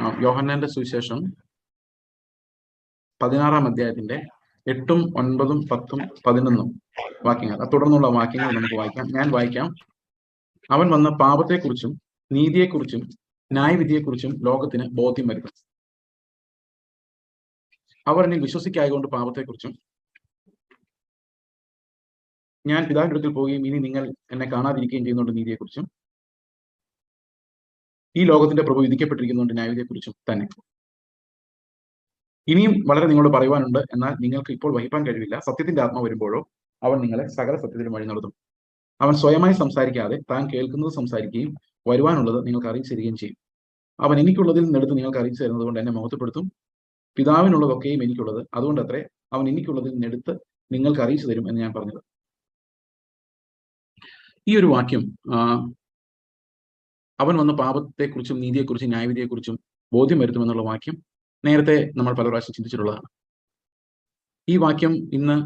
യോഹന്നാന്റെ സുവിശേഷം പതിനാറാം അധ്യായത്തിന്റെ എട്ടും ഒൻപതും പത്തും പതിനൊന്നും വാക്യങ്ങൾ. തുടർന്നുള്ള വാക്യങ്ങൾ നമുക്ക് വായിക്കാം. ഞാൻ വായിക്കാം. അവൻ വന്ന പാപത്തെക്കുറിച്ചും നീതിയെക്കുറിച്ചും ന്യായവിധിയെക്കുറിച്ചും ലോകത്തിന് ബോധ്യം വരുത്തും. അവർ എന്നിൽ വിശ്വസിക്കായതുകൊണ്ട് പാപത്തെക്കുറിച്ചും ഞാൻ പിതാവിന്റെ അടുത്തിൽ പോവുകയും ഇനി നിങ്ങൾ എന്നെ കാണാതിരിക്കുകയും ചെയ്യുന്നുണ്ട് നീതിയെക്കുറിച്ചും ഈ ലോകത്തിന്റെ പ്രഭു വിധിക്കപ്പെട്ടിരിക്കുന്നുണ്ട് ന്യായവിധിയെക്കുറിച്ചും തന്നെ. ഇനിയും വളരെ നിങ്ങളോട് പറയുവാനുണ്ട്. എന്നാൽ നിങ്ങൾക്ക് ഇപ്പോൾ വഹിക്കാൻ കഴിവില്ല. സത്യത്തിന്റെ ആത്മ വരുമ്പോഴോ അവൻ നിങ്ങളെ സകല സത്യത്തിലും വഴി നടത്തും. അവൻ സ്വയമായി സംസാരിക്കാതെ താൻ കേൾക്കുന്നത് സംസാരിക്കുകയും വരുവാനുള്ളത് നിങ്ങൾക്ക് അറിയിച്ചു തരികയും ചെയ്യും. അവൻ എനിക്കുള്ളതിൽ നിന്നെടുത്ത് നിങ്ങൾക്ക് അറിയിച്ചു തരുന്നത് കൊണ്ട് എന്നെ മഹത്വപ്പെടുത്തും. പിതാവിനുള്ളതൊക്കെയും എനിക്കുള്ളത്. അതുകൊണ്ട് അത്രേ അവൻ എനിക്കുള്ളതിൽ നിന്നെടുത്ത് നിങ്ങൾക്ക് അറിയിച്ചു തരും എന്ന് ഞാൻ പറഞ്ഞത്. ഈ ഒരു വാക്യം അവൻ വന്ന പാപത്തെക്കുറിച്ചും നീതിയെക്കുറിച്ചും ന്യായവിധിയെക്കുറിച്ചും ബോധ്യം വരുത്തുമെന്നുള്ള വാക്യം നേരത്തെ നമ്മൾ പല പ്രാവശ്യം ചിന്തിച്ചിട്ടുള്ളതാണ്. ഈ വാക്യം ഇന്ന്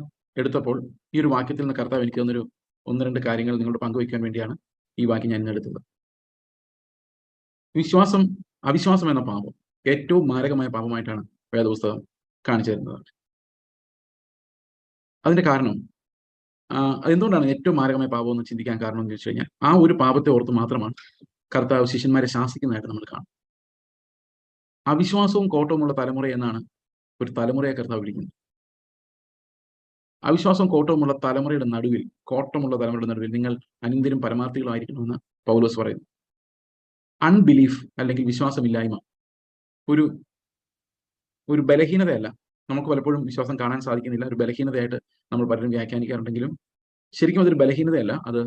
എടുത്തപ്പോൾ ഈ ഒരു വാക്യത്തിൽ നിന്ന് കർത്താവ് എനിക്ക് തന്നൊരു ഒന്ന് രണ്ട് കാര്യങ്ങൾ നിങ്ങളോട് പങ്കുവയ്ക്കാൻ വേണ്ടിയാണ് ഈ വാക്യം ഞാൻ ഇന്ന് എടുത്തത്. വിശ്വാസം അവിശ്വാസം എന്ന പാപം ഏറ്റവും മാരകമായ പാപമായിട്ടാണ് വേദപുസ്തകം കാണിച്ചു തരുന്നത്. അതിന്റെ കാരണം എന്തുകൊണ്ടാണ് ഏറ്റവും മാരകമായ പാപം എന്ന് ചിന്തിക്കാൻ കാരണം എന്ന് ചോദിച്ചു കഴിഞ്ഞാൽ ആ ഒരു പാപത്തെ ഓർത്ത് മാത്രമാണ് കർത്താവ് ശിഷ്യന്മാരെ ശാസിക്കുന്നതായിട്ട് നമ്മൾ കാണും. അവിശ്വാസവും കോട്ടവുമുള്ള തലമുറ എന്നാണ് ഒരു തലമുറയെ കർത്താവ് വിളിക്കുന്നത്. അവിശ്വാസവും കോട്ടവുമുള്ള തലമുറയുടെ നടുവിൽ കോട്ടമുള്ള തലമുറയുടെ നടുവിൽ നിങ്ങൾ അനന്തരം പരമാർത്ഥികളായിരിക്കണമെന്ന് പൗലോസ് പറയുന്നു. അൺബിലീഫ് അല്ലെങ്കിൽ വിശ്വാസമില്ലായ്മ ഒരു ഒരു ബലഹീനതയല്ല. നമുക്ക് പലപ്പോഴും വിശ്വാസം കാണാൻ സാധിക്കുന്നില്ല. ഒരു ബലഹീനതയായിട്ട് നമ്മൾ പലരും വ്യാഖ്യാനിക്കാറുണ്ടെങ്കിലും ശരിക്കും അതൊരു ബലഹീനതയല്ല. അത്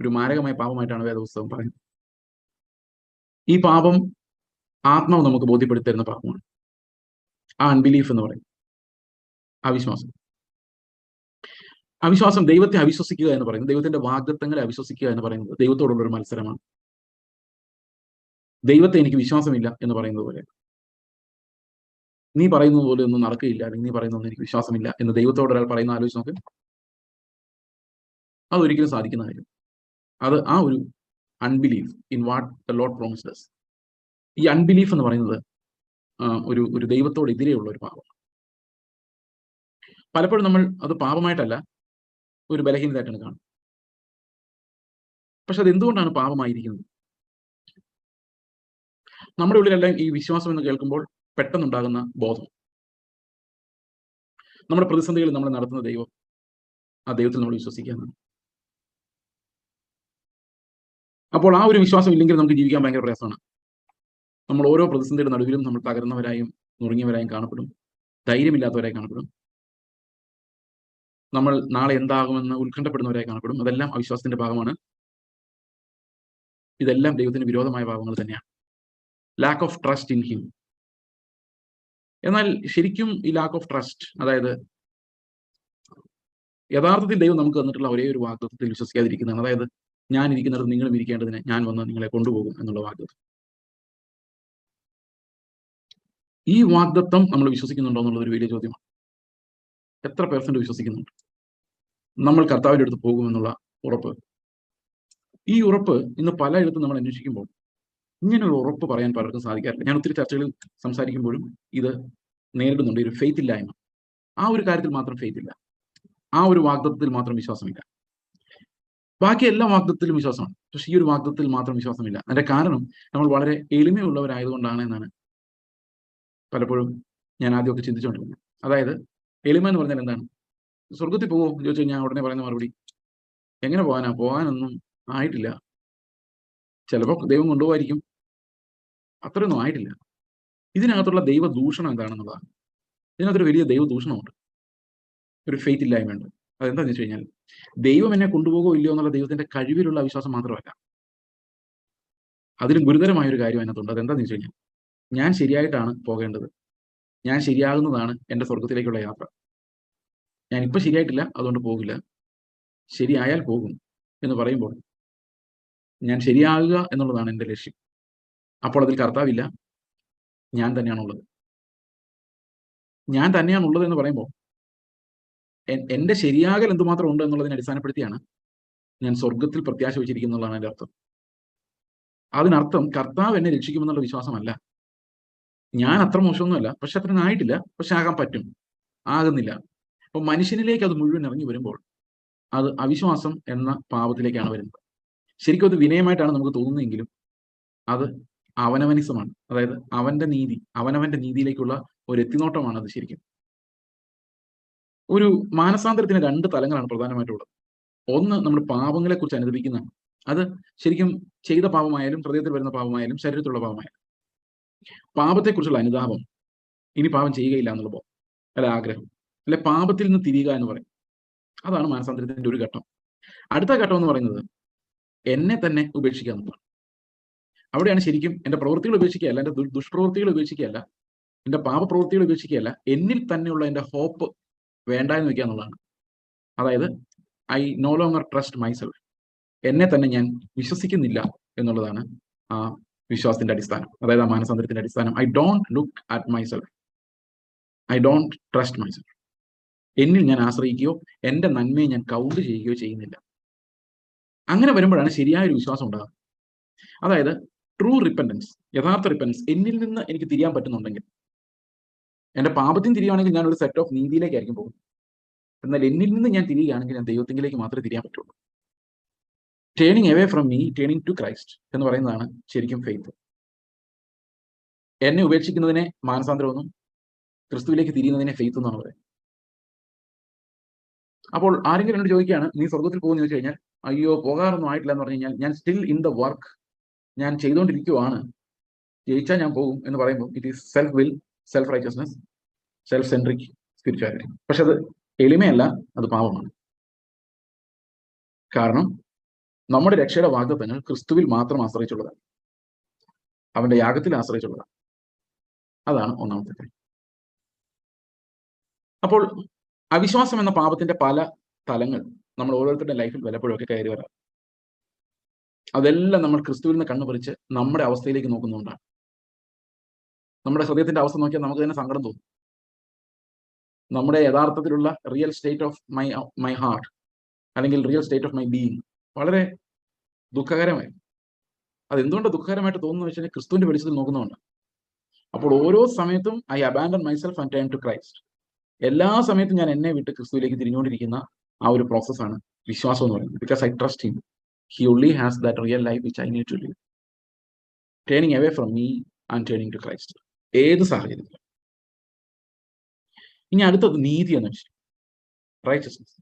ഒരു മാരകമായ പാപമായിട്ടാണ് വേദപുസ്തകം പറയുന്നത്. ഈ പാപം ആത്മാവ് നമുക്ക് ബോധ്യപ്പെടുത്തി തരുന്ന പാപമാണ്. ആ അൺബിലീഫ് എന്ന് പറയും. അവിശ്വാസം. അവിശ്വാസം ദൈവത്തെ അവിശ്വസിക്കുക എന്ന് പറയുന്നത് ദൈവത്തിന്റെ വാഗ്ദത്തങ്ങളെ അവിശ്വസിക്കുക എന്ന് പറയുന്നത് ദൈവത്തോടുള്ള ഒരു മത്സരമാണ്. ദൈവത്തെ എനിക്ക് വിശ്വാസമില്ല എന്ന് പറയുന്നത് പോലെ. നീ പറയുന്നത് പോലെ ഒന്നും നടക്കുകയില്ല. അല്ലെങ്കിൽ നീ പറയുന്നതൊന്നും എനിക്ക് വിശ്വാസമില്ല എന്ന് ദൈവത്തോട് ഒരാൾ പറയുന്ന ആലോചിച്ച് നോക്ക്. അതൊരിക്കലും സാധിക്കുന്ന കാര്യം. അത് ആ ഒരു unbelief in what the Lord promises ഈ അൺബിലീഫ് എന്ന് പറയുന്നത് ഒരു ഒരു ദൈവത്തോട് എതിരെയുള്ള ഒരു പാപമാണ്. പലപ്പോഴും നമ്മൾ അത് പാപമായിട്ടല്ല ഒരു ബലഹീനതയായിട്ടാണ് കാണുന്നത്. പക്ഷെ അത് എന്തുകൊണ്ടാണ് പാപമായിരിക്കുന്നത്? നമ്മുടെ ഉള്ളിലെല്ലാം ഈ വിശ്വാസം എന്ന് കേൾക്കുമ്പോൾ പെട്ടെന്നുണ്ടാകുന്ന ബോധം. നമ്മുടെ പ്രതിസന്ധികളിൽ നമ്മൾ നടത്തുന്ന ദൈവം ആ ദൈവത്തിൽ നമ്മൾ വിശ്വസിക്കാന്നാണ് അപ്പോൾ ആ ഒരു വിശ്വാസം ഇല്ലെങ്കിൽ നമുക്ക് ജീവിക്കാൻ ഭയങ്കര പ്രയാസമാണ്. നമ്മൾ ഓരോ പ്രതിസന്ധിയുടെ നടുവിലും നമ്മൾ തകർന്നവരായും നുറുങ്ങിയവരായും കാണപ്പെടും. ധൈര്യമില്ലാത്തവരായി കാണപ്പെടും. നമ്മൾ നാളെ എന്താകുമെന്ന് ഉത്കണ്ഠപ്പെടുന്നവരായി കാണപ്പെടും. അതെല്ലാം അവിശ്വാസത്തിന്റെ ഭാഗമാണ്. ഇതെല്ലാം ദൈവത്തിന് വിരോധമായ ഭാവങ്ങൾ തന്നെയാണ്. Lack of trust in him എന്നാൽ ശരിക്കും ഈ ലാക്ക് ഓഫ് ട്രസ്റ്റ് അതായത് യഥാർത്ഥത്തിൽ ദൈവം നമുക്ക് തന്നിട്ടുള്ള ഒരേ ഒരു വാഗ്ദത്വത്തിൽ വിശ്വസിക്കാതിരിക്കുന്നതാണ്. അതായത് ഞാൻ ഇരിക്കുന്നത് നിങ്ങളും ഇരിക്കേണ്ടതിന് ഞാൻ വന്ന് നിങ്ങളെ കൊണ്ടുപോകും എന്നുള്ള വാഗ്ദത്തം. ഈ വാഗ്ദത്വം നമ്മൾ വിശ്വസിക്കുന്നുണ്ടോ എന്നുള്ളത് ഒരു വലിയ ചോദ്യമാണ്. എത്ര പേർസെന്റ് വിശ്വസിക്കുന്നുണ്ട്? നമ്മൾ കർത്താവിന്റെ അടുത്ത് പോകുമെന്നുള്ള ഉറപ്പ്. ഈ ഉറപ്പ് ഇന്ന് പലയിടത്തും നമ്മൾ അന്വേഷിക്കുമ്പോൾ ഇങ്ങനെ ഒരു ഉറപ്പ് പറയാൻ പലർക്കും സാധിക്കാറില്ല. ഞാൻ ഒത്തിരി ചർച്ചകളിൽ സംസാരിക്കുമ്പോഴും ഇത് നേരിടുന്നുണ്ട്. ഒരു ഫെയ്ത്ത് ഇല്ലായ്മ. ആ ഒരു കാര്യത്തിൽ മാത്രം ഫെയ്ത്ത് ഇല്ല. ആ ഒരു വാഗ്ദത്വത്തിൽ മാത്രം വിശ്വാസമില്ല ബാക്കി എല്ലാ വാഗ്ദത്തിലും വിശ്വാസമാണ്. പക്ഷെ ഈ ഒരു വാഗ്ദത്തിൽ മാത്രം വിശ്വാസമില്ല. അതിന്റെ കാരണം നമ്മൾ വളരെ എളിമയുള്ളവരായതുകൊണ്ടാണ് എന്നാണ് പലപ്പോഴും ഞാൻ ആദ്യമൊക്കെ ചിന്തിച്ചുകൊണ്ടിരുന്നത്. അതായത് എളിമ എന്ന് പറഞ്ഞാൽ എന്താണ്? സ്വർഗത്തിൽ പോകുമോ? എന്ന് ചോദിച്ചു ഞാൻ ഉടനെ പറയുന്ന മറുപടി എങ്ങനെ പോകാനാ? പോകാനൊന്നും ആയിട്ടില്ല. ചിലപ്പോൾ ദൈവം കൊണ്ടുപോകായിരിക്കും അത്രയൊന്നും ആയിട്ടില്ല. ഇതിനകത്തുള്ള ദൈവ ദൂഷണം എന്താണെന്നുള്ളതാണ്. ഇതിനകത്തൊരു വലിയ ദൈവ ദൂഷണമുണ്ട് ഒരു ഫെയ്ത്ത് ഇല്ലായ്മയുണ്ട്. അതെന്താണെന്ന് വെച്ച് കഴിഞ്ഞാൽ ദൈവം എന്നെ കൊണ്ടുപോകോ ഇല്ലയോ എന്നുള്ള ദൈവത്തിന്റെ കഴിവിലുള്ള വിശ്വാസം മാത്രമല്ല. അതിലും ഗുരുതരമായ ഒരു കാര്യം അതിനകത്തുണ്ട്. അതെന്താണെന്ന് വെച്ച് കഴിഞ്ഞാൽ ഞാൻ ശരിയായിട്ടാണ് പോകേണ്ടത്. ഞാൻ ശരിയാകുന്നതാണ് എന്റെ സ്വർഗത്തിലേക്കുള്ള യാത്ര. ഞാൻ ഇപ്പൊ ശരിയായിട്ടില്ല അതുകൊണ്ട് പോകില്ല. ശരിയായാൽ പോകും എന്ന് പറയുമ്പോൾ ഞാൻ ശരിയാകുക എന്നുള്ളതാണ് എന്റെ ലക്ഷ്യം. അപ്പോൾ അതിൽ കർത്താവില്ല. ഞാൻ തന്നെയാണുള്ളത്. ഞാൻ തന്നെയാണുള്ളത് എന്ന് പറയുമ്പോൾ എന്റെ ശരിയാകൽ എന്തുമാത്രം ഉണ്ട് എന്നുള്ളതിനെ അടിസ്ഥാനപ്പെടുത്തിയാണ് ഞാൻ സ്വർഗത്തിൽ പ്രത്യാശ വെച്ചിരിക്കുന്നുള്ളതാണ് എന്റെ അർത്ഥം. അതിനർത്ഥം കർത്താവ് എന്നെ രക്ഷിക്കുമെന്നുള്ള വിശ്വാസമല്ല. ഞാൻ അത്ര മോശമൊന്നുമല്ല. പക്ഷെ അത്ര ആയിട്ടില്ല. പക്ഷെ ആകാൻ പറ്റും. ആകുന്നില്ല. അപ്പൊ മനുഷ്യനിലേക്ക് അത് മുഴുവൻ ഇറങ്ങി വരുമ്പോൾ അത് അവിശ്വാസം എന്ന പാപത്തിലേക്കാണ് വരുന്നത്. ശരിക്കും അത് വിനയമായിട്ടാണ് നമുക്ക് തോന്നുന്നതെങ്കിലും അത് അവനവനിസമാണ്. അതായത് അവന്റെ നീതി അവനവന്റെ നീതിയിലേക്കുള്ള ഒരു എത്തിനോട്ടമാണ് അത് ശരിക്കും. ഒരു മാനസാന്തരത്തിന് രണ്ട് തലങ്ങളാണ് പ്രധാനമായിട്ടുള്ളത്. ഒന്ന് നമ്മൾ പാപങ്ങളെ കുറിച്ച് അനുദപിക്കുന്നതാണ് അത് ശരിക്കും ചെയ്ത പാപമായാലും ഹൃദയത്തിൽ വരുന്ന പാപമായാലും ശരീരത്തിലുള്ള പാപമായാലും. പാപത്തെക്കുറിച്ചുള്ള അനുതാപം ഇനി പാപം ചെയ്യുകയില്ല എന്നുള്ള ബോധം അല്ല ആഗ്രഹം അല്ലെ പാപത്തിൽ നിന്ന് തിരിയുക എന്ന് പറയും. അതാണ് മാനസാന്തരത്തിന്റെ ഒരു ഘട്ടം. അടുത്ത ഘട്ടം എന്ന് പറയുന്നത് എന്നെ തന്നെ ഉപേക്ഷിക്കുക എന്നതാണ് അവിടെയാണ് ശരിക്കും എന്റെ പ്രവൃത്തികൾ ഉപേക്ഷിക്കുകയല്ല എന്റെ ദു- ദുഷ്പ്രവൃത്തികൾ ഉപേക്ഷിക്കുകയല്ല എന്റെ പാപപ്രവൃത്തികൾ ഉപേക്ഷിക്കുകയല്ല എന്നിൽ തന്നെയുള്ള എന്റെ ഹോപ്പ് വേണ്ട എന്ന് വെക്കുക എന്നുള്ളതാണ്. അതായത് I no longer trust myself എന്നെ തന്നെ ഞാൻ വിശ്വസിക്കുന്നില്ല എന്നുള്ളതാണ് ആ വിശ്വാസത്തിന്റെ അടിസ്ഥാനം. അതായത് ആ മാനസാന്തരത്തിന്റെ അടിസ്ഥാനം. I don't look at myself I don't trust myself എന്നിൽ ഞാൻ ആശ്രയിക്കുകയോ എന്റെ നന്മയെ ഞാൻ കൗണ്ട് ചെയ്യുകയോ ചെയ്യുന്നില്ല. അങ്ങനെ വരുമ്പോഴാണ് ശരിയായ ഒരു വിശ്വാസം ഉണ്ടാകുന്നത്. അതായത് ട്രൂ റിപ്പൻഡൻസ് യഥാർത്ഥ റിപ്പൻഡൻസ് എന്നിൽ നിന്ന് എനിക്ക് തിരിയാൻ പറ്റുന്നുണ്ടെങ്കിൽ എന്റെ പാപത്തിന് തിരിയുകയാണെങ്കിൽ ഞാൻ ഒരു സെറ്റ് ഓഫ് നീതിയിലേക്കായിരിക്കും പോകുന്നത്. എന്നാൽ എന്നിൽ നിന്ന് ഞാൻ തിരിയുകയാണെങ്കിൽ ഞാൻ ദൈവത്തിലേക്ക് മാത്രമേ തിരിയാൻ പറ്റുള്ളൂ. Turning away from me turning to Christ എന്ന് പറയുന്നതാണ് ശരിക്കും ഫെയ്ത്ത് എന്നെ ഉപേക്ഷിക്കുന്നതിനെ മാനസാന്തരമെന്നും ക്രിസ്തുവിലേക്ക് തിരിയുന്നതിനെ ഫെയ്ത്ത് എന്നാണ് പറയുന്നത്. അപ്പോൾ ആരെങ്കിലും എന്നോട് ചോദിക്കുകയാണ് നീ സ്വർഗത്തിൽ പോകുന്ന? ചോദിച്ചു കഴിഞ്ഞാൽ അയ്യോ പോകാറൊന്നും ആയിട്ടില്ല എന്ന് പറഞ്ഞു കഴിഞ്ഞാൽ ഞാൻ സ്റ്റിൽ ഇൻ ദ വർക്ക് ഞാൻ ചെയ്തുകൊണ്ടിരിക്കുവാണ്. ജയിച്ചാൽ ഞാൻ പോകും എന്ന് പറയുമ്പോൾ it is self will self righteousness self centric spirituality പക്ഷെ അത് എളിമയല്ല അത് പാപമാണ്. കാരണം നമ്മുടെ രക്ഷയുടെ വാഗ്ദത്തങ്ങൾ ക്രിസ്തുവിൽ മാത്രം ആശ്രയിച്ചുള്ളതാണ്. അവന്റെ യാഗത്തിൽ ആശ്രയിച്ചുള്ളതാണ്. അതാണ് ഒന്നാമത്തെ കാര്യം. അപ്പോൾ അവിശ്വാസം എന്ന പാപത്തിന്റെ പല തലങ്ങൾ നമ്മൾ ഓരോരുത്തരുടെ ലൈഫിൽ വല്ലപ്പോഴൊക്കെ കയറി വരാം. അതെല്ലാം നമ്മൾ ക്രിസ്തുവിൽ നിന്ന് കണ്ണുപറിച്ച് നമ്മുടെ അവസ്ഥയിലേക്ക് നോക്കുന്നുകൊണ്ടാണ് നമ്മുടെ ഹൃദയത്തിന്റെ അവസ്ഥ നോക്കിയാൽ നമുക്ക് തന്നെ സങ്കടം തോന്നും. നമ്മുടെ യഥാർത്ഥത്തിലുള്ള real state of my my heart അല്ലെങ്കിൽ real state of my being വളരെ ദുഃഖകരമായി. അതെന്തുകൊണ്ട് ദുഃഖകരമായിട്ട് തോന്നുന്നു വെച്ചാൽ ക്രിസ്തുവിന്റെ വെളിച്ചത്തിൽ നോക്കുന്നതുകൊണ്ട്. അപ്പോൾ ഓരോ സമയത്തും I abandon myself and time to Christ എല്ലാ സമയത്തും ഞാൻ എന്നെ വിട്ട് ക്രിസ്തുവിലേക്ക് തിരിഞ്ഞുകൊണ്ടിരിക്കുന്ന ആ ഒരു പ്രോസസ്സാണ് വിശ്വാസം എന്ന് പറയുന്നത്. Because I trust him he only has that real life which I need to leave turning away from me and turning to Christ ഏത് സാഹചര്യത്തിലും. ഇനി അടുത്തത് നീതി എന്ന വിഷയം റൈച്ചസ്നസ്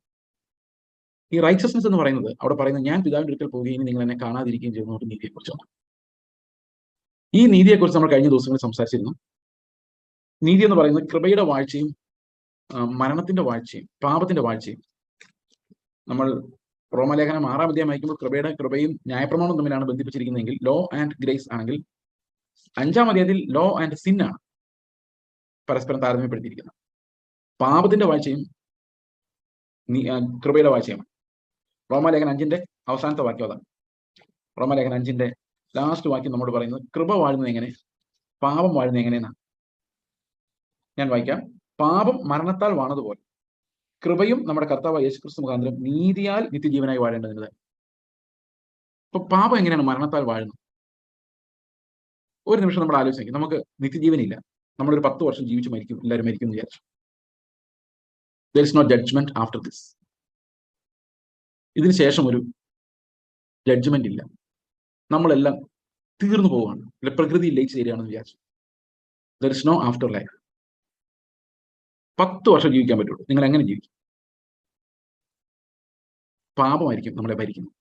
ഈ റൈച്ചസ്നസ് എന്ന് പറയുന്നത് അവിടെ പറയുന്നത് ഞാൻ പിതാവിന്റെ ഒരിക്കൽ പോവുകയും നിങ്ങൾ എന്നെ കാണാതിരിക്കുകയും ചെയ്യുന്നതുകൊണ്ട് നീതിയെ കുറിച്ചാണ് ഈ നീതിയെക്കുറിച്ച് നമ്മൾ കഴിഞ്ഞ ദിവസങ്ങളിൽ സംസാരിച്ചിരുന്നു. നീതി എന്ന് പറയുന്നത് കൃപയുടെ വാഴ്ചയും മരണത്തിന്റെ വാഴ്ചയും പാപത്തിന്റെ വാഴ്ചയും. നമ്മൾ റോമലേഖനം ആറാം അധ്യായം വായിക്കുമ്പോൾ കൃപയുടെ കൃപയും ന്യായപ്രമാണവും തമ്മിലാണ് ബന്ധിപ്പിച്ചിരിക്കുന്നതെങ്കിൽ ലോ ആൻഡ് ഗ്രേസ് ആണെങ്കിൽ അഞ്ചാം അധ്യായത്തിൽ ലോ ആൻഡ് സിൻ ആണ്. പരസ്പരം താരതമ്യപ്പെടുത്തിയിരിക്കുന്നത്. പാപത്തിന്റെ വാഴ്ചയും കൃപയുടെ വാഴ്ചയുമാണ് റോമാലേഖൻ അഞ്ചിന്റെ അവസാനത്തെ വാക്യം അതാണ്. റോമാലേഖൻ അഞ്ചിന്റെ ലാസ്റ്റ് വാക്യം നമ്മോട് പറയുന്നത് കൃപ വാഴുന്നത് എങ്ങനെ? പാപം വാഴുന്നത് എങ്ങനെയെന്നാണ് ഞാൻ വായിക്കാം. പാപം മരണത്താൽ വാണതുപോലെ. കൃപയും നമ്മുടെ കർത്താവ് യേശുക്രിസ്തു മുഖാന്തരം നീതിയാൽ നിത്യജീവനായി വാഴേണ്ടതിന് ഇപ്പൊ പാപം എങ്ങനെയാണ്? മരണത്താൽ വാഴുന്നത്. ഒരു നിമിഷം നമ്മൾ ആലോചിക്കും നമുക്ക് നിത്യജീവനില്ല. നമ്മളൊരു പത്ത് വർഷം ജീവിച്ച് മരിക്കും എല്ലാവരും മരിക്കും വിചാരിച്ചു. There is no judgment after this ഇതിന് ശേഷം ഒരു ജഡ്ജ്മെന്റ് ഇല്ല. നമ്മളെല്ലാം തീർന്നു പോവുകയാണ്. അല്ലെ പ്രകൃതി ലയിച്ച് ചേരുകയാണെന്ന് വിചാരിച്ചു. There is no after life പത്ത് വർഷം ജീവിക്കാൻ പറ്റുള്ളൂ. നിങ്ങൾ എങ്ങനെ ജീവിക്കും? പാപമായിരിക്കും നമ്മളെ ഭരിക്കുന്നത്.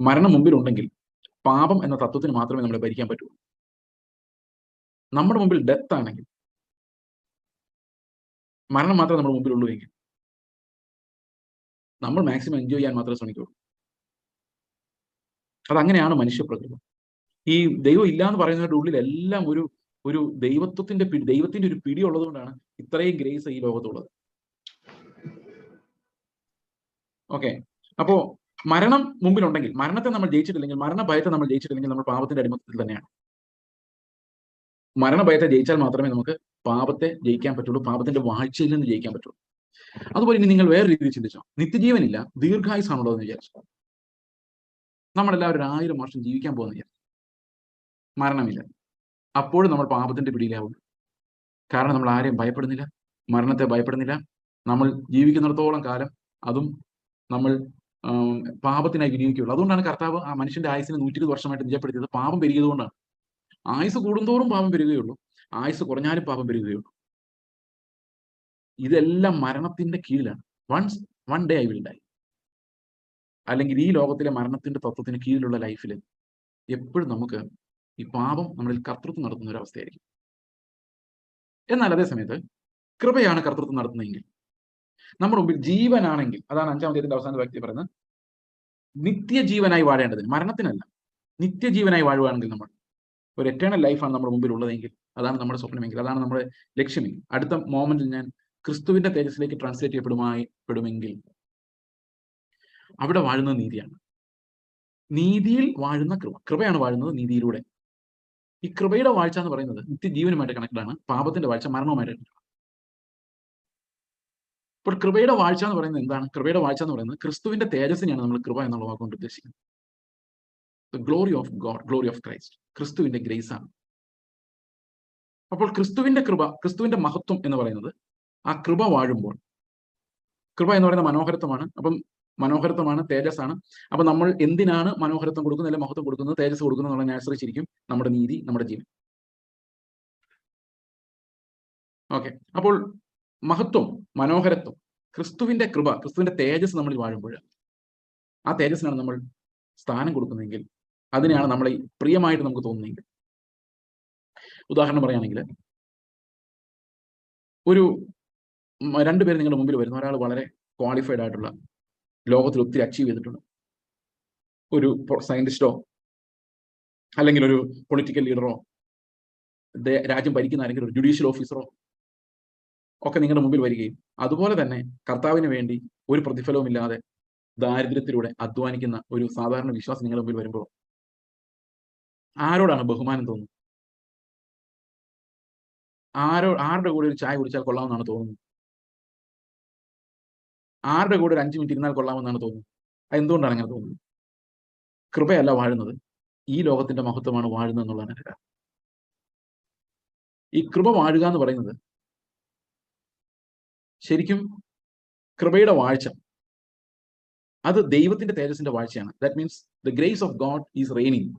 മരണം മുമ്പിലുണ്ടെങ്കിൽ പാപം എന്ന തത്വത്തിന് മാത്രമേ നമ്മളെ ഭരിക്കാൻ പറ്റുള്ളൂ നമ്മുടെ മുമ്പിൽ ഡെത്ത് ആണെങ്കിൽ മരണം മാത്രമേ നമ്മുടെ മുമ്പിലുള്ളൂ എങ്കിൽ നമ്മൾ മാക്സിമം എൻജോയ് ചെയ്യാൻ മാത്രമേ ശ്രമിക്കുള്ളൂ അതങ്ങനെയാണ് മനുഷ്യപ്രകൃതം. ഈ ദൈവം ഇല്ല എന്ന് പറയുന്നതിന്റെ ഉള്ളിൽ എല്ലാം ഒരു ഒരു ദൈവത്വത്തിന്റെ പിടി ദൈവത്തിന്റെ ഒരു പിടി ഉള്ളതുകൊണ്ടാണ് ഇത്രയും ഗ്രേസ് ഈ ലോകത്തുള്ളത്. ഓക്കെ അപ്പോ മരണം മുമ്പിലുണ്ടെങ്കിൽ മരണത്തെ നമ്മൾ ജയിച്ചിട്ടില്ലെങ്കിൽ മരണഭയത്തെ നമ്മൾ ജയിച്ചിട്ടില്ലെങ്കിൽ നമ്മൾ പാപത്തിന്റെ അടിമത്തത്തിൽ തന്നെയാണ്. മരണഭയത്തെ ജയിച്ചാൽ മാത്രമേ നമുക്ക് പാപത്തെ ജയിക്കാൻ പറ്റുള്ളൂ പാപത്തിന്റെ വാഴ്ചയിൽ നിന്ന് ജയിക്കാൻ പറ്റുള്ളൂ. അതുപോലെ ഇനി നിങ്ങൾ വേറെ രീതിയിൽ ചിന്തിച്ചോ. നിത്യജീവനില്ല ദീർഘായുസാണുള്ളത് എന്ന് വിചാരിച്ചു. നമ്മളെല്ലാവരും ഒരു ആയിരം വർഷം ജീവിക്കാൻ പോകുന്ന വിചാരിച്ചു. മരണമില്ല. അപ്പോഴും നമ്മൾ പാപത്തിന്റെ പിടിയിലാവും കാരണം നമ്മൾ ആരെയും ഭയപ്പെടുന്നില്ല മരണത്തെ ഭയപ്പെടുന്നില്ല. നമ്മൾ ജീവിക്കുന്നിടത്തോളം കാലം അതും നമ്മൾ പാപത്തിനായി വിനിയോഗിക്കുകയുള്ളൂ. അതുകൊണ്ടാണ് കർത്താവ് ആ മനുഷ്യന്റെ ആയുസിനെ നൂറ്റി ഇരുപത് വർഷമായിട്ട് നിജപ്പെടുത്തിയത്. പാപം പെരുകിയതുകൊണ്ടാണ്. ആയുസ് കൂടുന്തോറും പാപം പെരുകുകയുള്ളൂ. ആയുസ് കുറഞ്ഞാലും പാപം പെരുകുകയുള്ളൂ. ഇതെല്ലാം മരണത്തിന്റെ കീഴിലാണ്. Once one day I will die അല്ലെങ്കിൽ ഈ ലോകത്തിലെ മരണത്തിന്റെ തത്വത്തിന് കീഴിലുള്ള ലൈഫിൽ എപ്പോഴും നമുക്ക് ഈ പാപം നമ്മളിൽ കർത്തൃത്വം നടത്തുന്ന ഒരു അവസ്ഥയായിരിക്കും. എന്നാൽ അതേ സമയത്ത് കൃപയാണ് കർത്തൃത്വം നടത്തുന്നതെങ്കിൽ നമ്മുടെ മുമ്പിൽ ജീവനാണെങ്കിൽ അതാണ് അഞ്ചാം തീയതിന്റെ അവസാന വ്യക്തി പറയുന്നത് നിത്യജീവനായി വാഴേണ്ടതിന് മരണത്തിനല്ല നിത്യജീവനായി വാഴുവാണെങ്കിൽ നമ്മൾ ഒരു എറ്റേണൽ ലൈഫാണ് നമ്മുടെ മുമ്പിൽ ഉള്ളതെങ്കിൽ അതാണ് നമ്മുടെ സ്വപ്നമെങ്കിൽ അതാണ് നമ്മുടെ ലക്ഷ്യമെങ്കിൽ. അടുത്ത മോമെന്റിൽ ഞാൻ ക്രിസ്തുവിന്റെ തേജസ്സിലേക്ക് ട്രാൻസ്ലേറ്റ് ചെയ്യപ്പെടുമായി പെടുമെങ്കിൽ അവിടെ വാഴുന്ന നീതിയാണ്. നീതിയിൽ വാഴുന്ന കൃപ കൃപയാണ് വാഴുന്നത് നീതിയിലൂടെ. ഈ കൃപയുടെ വാഴ്ച എന്ന് പറയുന്നത് നിത്യജീവനുമായിട്ട് കണക്റ്റഡ് ആണ് പാപത്തിന്റെ വാഴ്ച മരണവുമായിട്ട് ഇപ്പോൾ കൃപയുടെ വാഴ്ച എന്ന് പറയുന്നത് എന്താണ്? കൃപയുടെ വാഴ്ച എന്ന് പറയുന്നത് ക്രിസ്തുവിന്റെ തേജസ്സിനെയാണ് നമ്മൾ കൃപ എന്നുള്ള വാക്കുകൊണ്ട് ഉദ്ദേശിക്കുന്നത്. Glory of God glory of Christ ക്രിസ്തുവിന്റെ ഗ്രേസ് ആണ്. അപ്പോൾ ക്രിസ്തുവിന്റെ കൃപ ക്രിസ്തുവിന്റെ മഹത്വം എന്ന് പറയുന്നത് ആ കൃപ വാഴുമ്പോൾ കൃപ എന്ന് പറയുന്ന മനോഹരത്വമാണ്. അപ്പം മനോഹരത്വമാണ് ആണ്. അപ്പൊ നമ്മൾ എന്തിനാണ് മനോഹരത്വം കൊടുക്കുന്നത്? അല്ലെങ്കിൽ മഹത്വം കൊടുക്കുന്നത്? തേജസ് കൊടുക്കുന്നത് എന്നുള്ള ആശ്രയിച്ചിരിക്കും. നമ്മുടെ നീതി നമ്മുടെ ജീവൻ. ഓക്കെ അപ്പോൾ മഹത്വം മനോഹരത്വം ക്രിസ്തുവിന്റെ കൃപ ക്രിസ്തുവിന്റെ തേജസ് നമ്മൾ വാഴുമ്പോൾ. ആ തേജസ്സിനാണ് നമ്മൾ സ്ഥാനം കൊടുക്കുന്നതെങ്കിൽ അതിനെയാണ് നമ്മളെ പ്രിയമായിട്ട് നമുക്ക് തോന്നുന്നതെങ്കിൽ. ഉദാഹരണം പറയുകയാണെങ്കിൽ ഒരു രണ്ടുപേര് നിങ്ങളുടെ മുമ്പിൽ വരുന്ന ഒരാൾ വളരെ ക്വാളിഫൈഡ് ആയിട്ടുള്ള ലോകത്തിൽ ഒത്തിരി അച്ചീവ് ചെയ്തിട്ടുണ്ട്. ഒരു സയന്റിസ്റ്റോ അല്ലെങ്കിൽ ഒരു പൊളിറ്റിക്കൽ ലീഡറോ രാജ്യം ഭരിക്കുന്ന ആരെങ്കിലും ഒരു ജുഡീഷ്യൽ ഓഫീസറോ ഒക്കെ നിങ്ങളുടെ മുമ്പിൽ വരികയും അതുപോലെ തന്നെ കർത്താവിന് വേണ്ടി ഒരു പ്രതിഫലവുമില്ലാതെ ദാരിദ്ര്യത്തിലൂടെ അധ്വാനിക്കുന്ന ഒരു സാധാരണ വിശ്വാസം നിങ്ങളുടെ മുമ്പിൽ വരുമ്പോൾ ആരോടാണ് ബഹുമാനം തോന്നുന്നത്? ആരോ ആരുടെ കൂടെ ഒരു ചായ കുടിച്ചാൽ കൊള്ളാമെന്നാണ് തോന്നുന്നത്? ആരുടെ കൂടെ ഒരു അഞ്ചു മിനിറ്റ് ഇരുന്നാൽ കൊള്ളാമെന്നാണ് തോന്നുന്നത്? അത് എന്തുകൊണ്ടാണ് അങ്ങനെ തോന്നുന്നത്? കൃപയല്ല വാഴുന്നത്. ഈ ലോകത്തിന്റെ മഹത്വമാണ് വാഴുന്നത് എന്നുള്ളതാണ് ഈ കൃപ വാഴുക എന്ന് പറയുന്നത് ശരിക്കും കൃപയുടെ വാഴ്ച. അത് ദൈവത്തിന്റെ തേജസിന്റെ വാഴ്ചയാണ്. That means the grace of God is reigning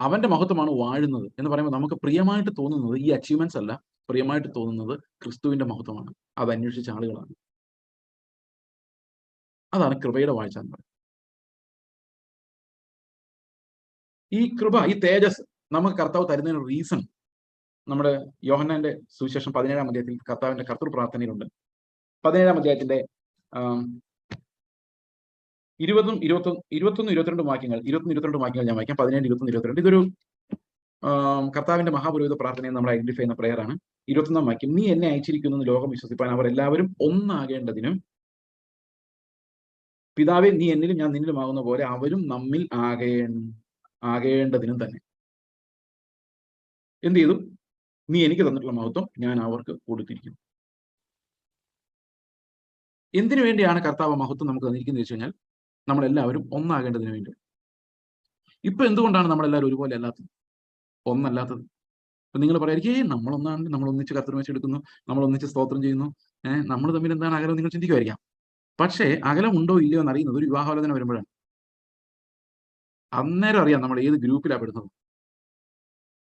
അവന്റെ മഹത്വമാണ് വാഴുന്നത് എന്ന് പറയുമ്പോൾ നമുക്ക് പ്രിയമായിട്ട് തോന്നുന്നത് ഈ അച്ചീവ്മെന്റ്സ് അല്ല. പ്രിയമായിട്ട് തോന്നുന്നത് ക്രിസ്തുവിന്റെ മഹത്വമാണ്. അത് അന്വേഷിച്ച ആളുകളാണ്. അതാണ് കൃപയുടെ വാഴ്ച എന്ന് പറയുന്നത്. ഈ കൃപ ഈ തേജസ് നമുക്ക് കർത്താവ് തരുന്നതിന് റീസൺ നമ്മുടെ യോഹന്നാന്റെ സുവിശേഷം പതിനേഴാം അധ്യായത്തിൽ കർത്താവിന്റെ കർത്തൃ പ്രാർത്ഥനയിലുണ്ട്. പതിനേഴാം അധ്യായത്തിന്റെ ഇരുപതും ഇരുപത്തൊന്ന് ഇരുപത്തൊന്നും ഇരുപത്തിരണ്ട് വാക്യങ്ങൾ ഇരുപത്തൊന്ന് ഇരുപത്തിരണ്ട് വാക്യങ്ങൾ ഞാൻ വായിക്കാം. പതിനേഴ് ഇരുപത്തൊന്ന് ഇരുപത്തിരണ്ട്. ഇതൊരു കർത്താവിന്റെ മഹാപുരോഹിത പ്രാർത്ഥനയെ നമ്മൾ ഐഡന്റിഫൈ ചെയ്യുന്ന പ്രെയറാണ് ഇരുപത്തൊന്നാം വാക്യം നീ എന്നെ അയച്ചിരിക്കുന്നു ലോകം വിശ്വസിപ്പാൻ അവർ എല്ലാവരും ഒന്നാകേണ്ടതിനും പിതാവെ നീ എന്നിലും ഞാൻ നിന്നിലുമാകുന്ന പോലെ അവരും നമ്മിൽ ആകേ ആകേണ്ടതിനും തന്നെ. എന്ത് ചെയ്തു? നീ എനിക്ക് തന്നിട്ടുള്ള മഹത്വം ഞാൻ അവർക്ക് കൊടുത്തിരിക്കുന്നു എന്തിനു വേണ്ടിയാണ് കർത്താവ് മഹത്വം നമുക്ക് തന്നിരിക്കുന്നത് വെച്ച് കഴിഞ്ഞാൽ നമ്മളെല്ലാവരും ഒന്നാകേണ്ടതിന് വേണ്ടി. ഇപ്പൊ എന്തുകൊണ്ടാണ് നമ്മളെല്ലാവരും ഒരുപോലെ അല്ലാത്തത്? ഒന്നല്ലാത്തത്. ഇപ്പൊ നിങ്ങൾ പറയായിരിക്കും ഏ നമ്മളൊന്നാണ് നമ്മൾ ഒന്നിച്ച് കർത്തൃ എടുക്കുന്നു നമ്മൾ ഒന്നിച്ച് സ്തോത്രം ചെയ്യുന്നു ഏഹ് നമ്മൾ തമ്മിൽ എന്താണ് അകലം നിങ്ങൾ ചിന്തിക്കുമായിരിക്കാം. പക്ഷേ അകലം ഉണ്ടോ ഇല്ലയോ എന്ന് അറിയുന്നത് ഒരു വിവാഹാലോചന വരുമ്പോഴാണ്. അന്നേരം അറിയാം നമ്മൾ ഏത് ഗ്രൂപ്പിലാണ് പെടുന്നത്.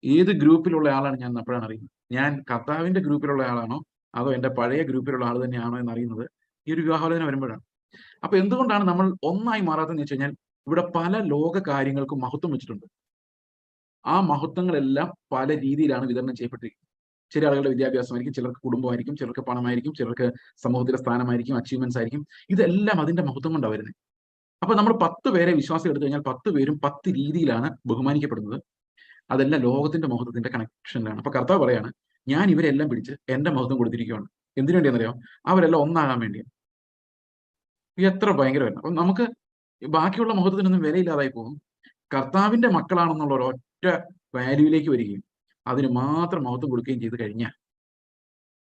ഏത് ഗ്രൂപ്പിലുള്ള ആളാണ് ഞാൻ അപ്പോഴാണ് അറിയുന്നത്? ഞാൻ കർത്താവിന്റെ ഗ്രൂപ്പിലുള്ള ആളാണോ? അതോ എന്റെ പഴയ ഗ്രൂപ്പിലുള്ള ആൾ തന്നെയാണോ എന്ന് അറിയുന്നത് ഈ ഒരു വിവാഹാലോചന വരുമ്പോഴാണ്. അപ്പൊ എന്തുകൊണ്ടാണ് നമ്മൾ ഒന്നായി മാറാത്തതെന്ന് വെച്ച് കഴിഞ്ഞാൽ ഇവിടെ പല ലോക കാര്യങ്ങൾക്കും മഹത്വം വെച്ചിട്ടുണ്ട്. ആ മഹത്വങ്ങളെല്ലാം പല രീതിയിലാണ് വിതരണം ചെയ്യപ്പെട്ടിരിക്കുന്നത്. ചില ആളുകളുടെ വിദ്യാഭ്യാസമായിരിക്കും ചിലർക്ക് കുടുംബമായിരിക്കും ചിലർക്ക് പണമായിരിക്കും ചിലർക്ക് സമൂഹത്തിലെ സ്ഥാനമായിരിക്കും അച്ചീവ്മെന്റ്സ് ആയിരിക്കും. ഇതെല്ലാം അതിന്റെ മഹത്വം കൊണ്ടാണ് വരുന്നത്. അപ്പൊ നമ്മൾ പത്ത് പേരെ വിശ്വാസം എടുത്തു കഴിഞ്ഞാൽ പത്ത് പേരും പത്ത് രീതിയിലാണ് ബഹുമാനിക്കപ്പെടുന്നത്. അതെല്ലാം ലോകത്തിന്റെ മഹത്വത്തിന്റെ കണക്ഷനിലാണ് അപ്പൊ കർത്താവ് പറയാണ് ഞാൻ ഇവരെല്ലാം പിടിച്ച് എന്റെ മഹത്വം കൊടുത്തിരിക്കുകയാണ് എന്തിനു വേണ്ടിയാണെന്നറിയോ അവരെല്ലാം ഒന്നാകാൻ വേണ്ടിയാണ് എത്ര ഭയങ്കരമായിരുന്നു. അപ്പൊ നമുക്ക് ബാക്കിയുള്ള മഹത്വത്തിനൊന്നും വിലയില്ലാതായി പോകും. കർത്താവിന്റെ മക്കളാണെന്നുള്ള ഒരു ഒറ്റ വാല്യൂയിലേക്ക് വരികയും അതിന് മാത്രം മഹത്വം കൊടുക്കുകയും ചെയ്ത് കഴിഞ്ഞാൽ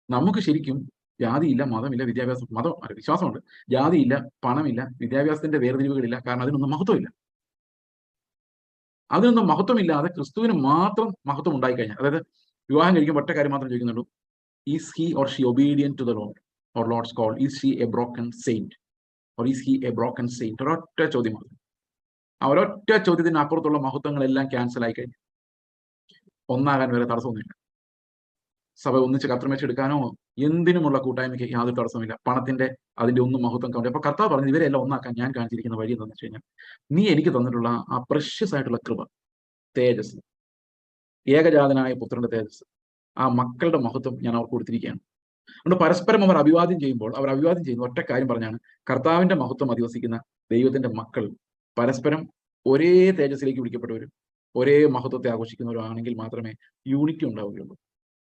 നമുക്ക് ശരിക്കും ജാതിയില്ല മതമില്ല വിദ്യാഭ്യാസം മതം വിശ്വാസമുണ്ട്. ജാതിയില്ല പണമില്ല വിദ്യാഭ്യാസത്തിന്റെ വേർതിരിവുകളില്ല കാരണം അതിനൊന്നും മഹത്വമില്ല. അതിനൊന്നും മഹത്വമില്ലാതെ ക്രിസ്തുവിന് മാത്രം മഹത്വം ഉണ്ടായി കഴിഞ്ഞാൽ അതായത് വിവാഹം കഴിക്കുമ്പോൾ ഒറ്റ കാര്യം മാത്രം ചോദിക്കുന്നുള്ളൂ. Is he or she obedient to the Lord or Lord's call is he a broken saint or is he a broken saint ഒരൊറ്റ ചോദ്യം മാത്രം. ആ ഒരൊറ്റ ചോദ്യത്തിന് അപ്പുറത്തുള്ള മഹത്വങ്ങളെല്ലാം ക്യാൻസൽ ആയി കഴിഞ്ഞു. ഒന്നാകാൻ വരെ തടസ്സമൊന്നുമില്ല. സഭ ഒന്നിച്ച് കത്രമേച്ചെടുക്കാനോ എന്തിനുമുള്ള കൂട്ടായ്മയ്ക്ക് യാതൊരു തടസ്സമില്ല പണത്തിന്റെ അതിന്റെ ഒന്നും മഹത്വം കണ്ടു അപ്പൊ കർത്താവ് പറഞ്ഞു ഇവരെല്ലാം ഒന്നാക്കാൻ ഞാൻ കാണിച്ചിരിക്കുന്ന വഴി എന്താണെന്ന് വെച്ച് കഴിഞ്ഞാൽ നീ എനിക്ക് തന്നിട്ടുള്ള ആ പ്രഷ്യസ് ആയിട്ടുള്ള കൃപ തേജസ് ഏകജാതനായ പുത്രന്റെ തേജസ് ആ മക്കളുടെ മഹത്വം ഞാൻ അവർക്ക് കൊടുത്തിരിക്കുകയാണ്. അതുകൊണ്ട് പരസ്പരം അവർ അഭിവാദ്യം ചെയ്യുമ്പോൾ അവർ അഭിവാദ്യം ചെയ്യുന്ന ഒറ്റ കാര്യം പറഞ്ഞാണ് കർത്താവിന്റെ മഹത്വം അധിവസിക്കുന്ന ദൈവത്തിന്റെ മക്കൾ പരസ്പരം ഒരേ തേജസ്സിലേക്ക് വിളിക്കപ്പെട്ടവരും ഒരേ മഹത്വത്തെ ആഘോഷിക്കുന്നവരും ആണെങ്കിൽ മാത്രമേ യൂണിറ്റി ഉണ്ടാവുകയുള്ളൂ.